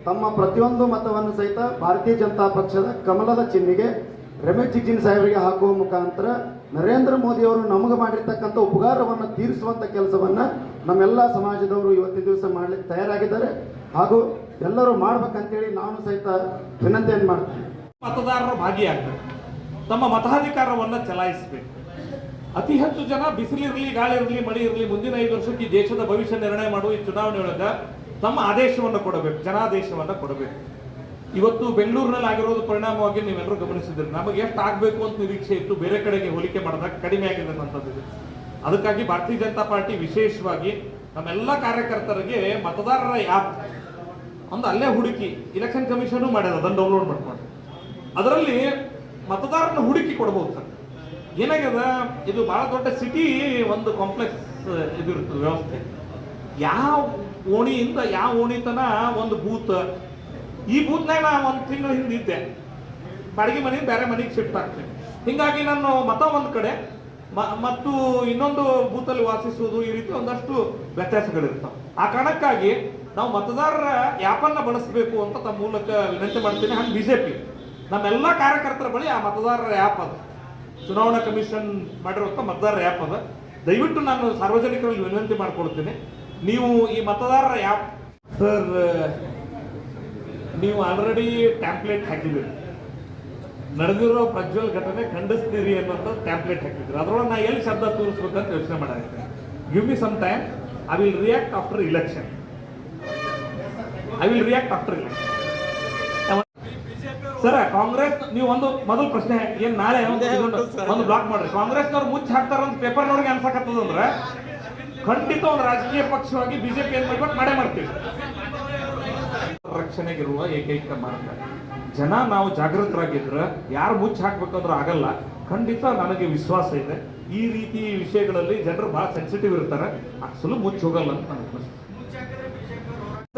ತಮ್ಮ ಪ್ರತಿಯೊಂದು ಮತವನ್ನು ಸಹಿತ ಭಾರತೀಯ ಜನತಾ ಪಕ್ಷದ ಕಮಲದ ಚಿಹ್ನೆಗೆ ರಮೇಶ್ ಜಿಗ್ಜಿನ್ ಸಾಹೇಬರಿಗೆ ಹಾಕುವ ಮುಖಾಂತರ ನರೇಂದ್ರ ಮೋದಿಯವರು ನಮಗೆ ಮಾಡಿರ್ತಕ್ಕಂಥ ಉಪಕಾರವನ್ನು ತೀರಿಸುವಂಥ ಕೆಲಸವನ್ನು ನಮ್ಮೆಲ್ಲ ಸಮಾಜದವರು ಇವತ್ತಿನ ದಿವಸ ಮಾಡಲಿಕ್ಕೆ ತಯಾರಾಗಿದ್ದಾರೆ. ಹಾಗೂ ಎಲ್ಲರೂ ಮಾಡ್ಬೇಕಂತೇಳಿ ನಾನು ಸಹಿತ ವಿನಂತಿಯನ್ನು ಮಾಡ್ತೀನಿ. ಮತದಾರರು ಭಾಗಿಯಾಗಬೇಕು. ತಮ್ಮ ಮತಾಧಿಕಾರವನ್ನು ಚಲಾಯಿಸಬೇಕು. ಅತಿ ಹೆಚ್ಚು ಜನ ಬಿಸಿಲಿರಲಿ ಗಾಳಿ ಇರಲಿ, ಮಳೆ ಇರಲಿ ಮುಂದಿನ ಐದು ವರ್ಷಕ್ಕೆ ದೇಶದ ಭವಿಷ್ಯ ನಿರ್ಣಯ ಮಾಡುವ ಈ ಚುನಾವಣೆ ಒಳಗ ತಮ್ಮ ಆದೇಶವನ್ನು ಕೊಡಬೇಕು, ಜನಾದೇಶವನ್ನು ಕೊಡಬೇಕು. ಇವತ್ತು ಬೆಂಗಳೂರಿನಲ್ಲಿ ಆಗಿರೋದು ಪರಿಣಾಮವಾಗಿ ನೀವೆಲ್ಲರೂ ಗಮನಿಸಿದ್ರೆ. ನಮಗೆ ಎಷ್ಟು ಆಗಬೇಕು ಅಂತ ನಿರೀಕ್ಷೆ ಇತ್ತು, ಬೇರೆ ಕಡೆಗೆ ಹೋಲಿಕೆ ಮಾಡಿದಾಗ ಕಡಿಮೆ ಆಗಿದೆ ಅಂತದ್ದು ಅದಕ್ಕಾಗಿ ಭಾರತೀಯ ಜನತಾ ಪಾರ್ಟಿ ವಿಶೇಷವಾಗಿ ನಮ್ಮೆಲ್ಲ ಕಾರ್ಯಕರ್ತರಿಗೆ ಮತದಾರರ ಆ್ಯಪ್ ಒಂದು ಅಲ್ಲೇ ಹುಡುಕಿ ಇಲೆಕ್ಷನ್ ಕಮಿಷನ್ ಮಾಡ್ಯಾರ, ಅದನ್ನು ಡೌನ್ಲೋಡ್ ಮಾಡ್ಕೊಂಡು. ಅದರಲ್ಲಿ ಮತದಾರನ ಹುಡುಕಿ ಕೊಡ್ಬೋದು ಸರ್. ಏನಾಗ್ಯದ? ಇದು ಬಹಳ ದೊಡ್ಡ ಸಿಟಿ ಒಂದು ಕಾಂಪ್ಲೆಕ್ಸ್ ಇದು ವ್ಯವಸ್ಥೆ. ಯಾವ ಓಣಿಯಿಂದ ಯಾವ ಓಣಿತನ ಒಂದು ಬೂತ್? ಈ ಬೂತ್ನಾಗ ನಾ ಒಂದು ತಿಂಗಳ ಹಿಂದೆ ಇದ್ದೆ. ಬಾಡಿಗೆ ಮನೆ ಬೇರೆ ಮನೆಗೆ ಶಿಫ್ಟ್ ಆಗ್ತೇನೆ ಹಿಂಗಾಗಿ ನಾನು ಮತ ಒಂದು ಕಡೆ ಮತ್ತು ಇನ್ನೊಂದು ಬೂತಲ್ಲಿ ವಾಸಿಸುವುದು ಈ ರೀತಿ ಒಂದಷ್ಟು ವ್ಯತ್ಯಾಸಗಳಿರ್ತಾವೆ. ಆ ಕಾರಣಕ್ಕಾಗಿ ನಾವು ಮತದಾರರ ಆ್ಯಪನ್ನು ಬಳಸಬೇಕು ಅಂತ ತಮ್ಮ ಮೂಲಕ ವಿನಂತಿ ಮಾಡ್ತೀನಿ. ಹಂಗೆ ಬಿಜೆಪಿ ನಮ್ಮೆಲ್ಲ ಕಾರ್ಯಕರ್ತರ ಬಳಿ ಆ ಮತದಾರರ ಆ್ಯಪ್ ಅದ. ಚುನಾವಣಾ ಕಮಿಷನ್ ಮಾಡಿರುವಂಥ ಮತದಾರರ ಆ್ಯಪ್ ಅದ. ದಯವಿಟ್ಟು ನಾನು ಸಾರ್ವಜನಿಕರಲ್ಲಿ ವಿನಂತಿ ಮಾಡ್ಕೊಳ್ತೀನಿ. ನೀವು ಈ ಮತದಾರರ ಆ್ಯಪ್ ಸರ್, ನೀವು ಆಲ್ರೆಡಿ ಟ್ಯಾಂಪ್ಲೇಟ್ ಹಾಕಿದ್ದೀರಿ. ನಡೆದಿರೋ ಪ್ರಜ್ವಲ್ ಘಟನೆ ಖಂಡಿಸ್ತೀರಿ ಅನ್ನೋಂಥ ಟ್ಯಾಂಪ್ಲೇಟ್ ಹಾಕಿದ್ದೀರಿ. ಅದರೊಳಗೆ ನಾ ಎಲ್ಲಿ ಶಬ್ದ ತೋರಿಸ್ಬೇಕಂತ ಯೋಚನೆ ಮಾಡಿದ್ದೆ give me some time I will react after election I will react after election sir Congress ನೀವು ಒಂದು ಮೊದಲು ಪ್ರಶ್ನೆ ಏನ್ ನಾಳೆ ಒಂದು ಬ್ಲಾಕ್ ಮಾಡ್ರಿ. ಕಾಂಗ್ರೆಸ್ನವ್ರು ಮುಚ್ಚಿ ಹಾಕ್ತಾರ ಅಂತ ಪೇಪರ್ ನೋಡಿ ಅನ್ಸಕತ್ತದಂದ್ರೆ ಖಂಡಿತ ಒಂದು ರಾಜಕೀಯ ಪಕ್ಷವಾಗಿ ಬಿಜೆಪಿ ಏನ್ ಮಾಡ್ಬೇಕು ಮಾಡೇ ಮಾಡ್ತೀವಿ. ರಕ್ಷಣೆಗಿರುವ ಏಕೈಕ ಮಾರ್ಗ. ಜನ ನಾವು ಜಾಗೃತರಾಗಿದ್ರೆ ಯಾರು ಮುಚ್ಚಿ ಹಾಕ್ಬೇಕಂದ್ರೆ ಆಗಲ್ಲ. ಖಂಡಿತ ನನಗೆ ವಿಶ್ವಾಸ ಇದೆ. ಈ ರೀತಿ ವಿಷಯಗಳಲ್ಲಿ ಜನರು ಬಹಳ ಸೆನ್ಸಿಟಿವ್ ಇರ್ತಾರೆ. ಅಸಲು ಮುಚ್ಚಿ ಹೋಗಲ್ಲ ಅಂತ ನನಗೆ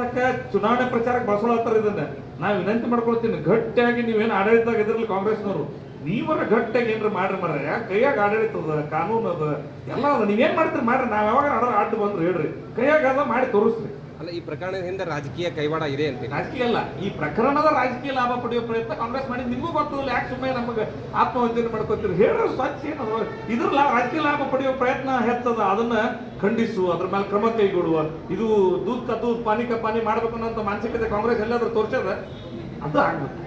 ಅದಕ್ಕೆ ಚುನಾವಣೆ ಪ್ರಚಾರಕ್ಕೆ ಬಳಸೋಳತ್ತಾರ ಇದನ್ನ. ನಾ ವಿನಂತಿ ಮಾಡ್ಕೊಳ್ತೀನಿ, ಗಟ್ಟಿಯಾಗಿ ನೀವೇನು ಆಡಳಿತ ಇದ್ರಲ್ಲಿ ಕಾಂಗ್ರೆಸ್ನವರು, ನೀವರ ಗಟ್ಟಿಯಾಗಿ ಏನ್ರ ಮಾಡ್ರಿ ಮರ ಕೈಯಾಗ ಆಡಳಿತ ಅದ, ಕಾನೂನು ಅದ, ಎಲ್ಲ ಅದ. ನೀವೇನ್ ಮಾಡ್ತೀರಿ ಮಾಡ್ರಿ ನಾವ್ ಯಾವಾಗ ಆಡೋ ಆಟ ಬಂದ್ರು ಹೇಳ್ರಿ. ಕೈಯಾಗ ಅದ ಮಾಡಿ ತೋರಿಸ್ರಿ. ಅಲ್ಲ, ಈ ಪ್ರಕರಣದಿಂದ ರಾಜಕೀಯ ಕೈವಾಡ ಇದೆ ಅಂತ. ರಾಜಕೀಯ ಅಲ್ಲ, ಈ ಪ್ರಕರಣದ ರಾಜಕೀಯ ಲಾಭ ಪಡೆಯುವ ಪ್ರಯತ್ನ ಕಾಂಗ್ರೆಸ್ ಮಾಡಿ ನಿಮಗೂ ಗೊತ್ತದಲ್ಲ ಯಾಕೆ ಸುಮ್ಮನೆ ನಮಗೆ ಆತ್ಮವಂಚನೆ ಮಾಡ್ಕೋತೀರಿ? ಹೇಳೋ ಸ್ವಚ್ಛ ಏನು? ಇದ್ರ ರಾಜಕೀಯ ಲಾಭ ಪಡೆಯುವ ಪ್ರಯತ್ನ ಹೆಚ್ಚದ, ಅದನ್ನ ಖಂಡಿಸು ಅದ್ರ ಮೇಲೆ ಕ್ರಮ ಕೈಗೊಳ್ಳುವ. ಇದು ದೂದ್ ಕ ದೂದ್ ಪಾನಿ ಕ ಪಾನಿ ಮಾಡ್ಬೇಕು ಅನ್ನೋ ಮಾನಸಿಕತೆ ಕಾಂಗ್ರೆಸ್ ಎಲ್ಲಾದ್ರೂ ತೋರ್ಸದ ಅದು ಆಗ್ಬೇಕು.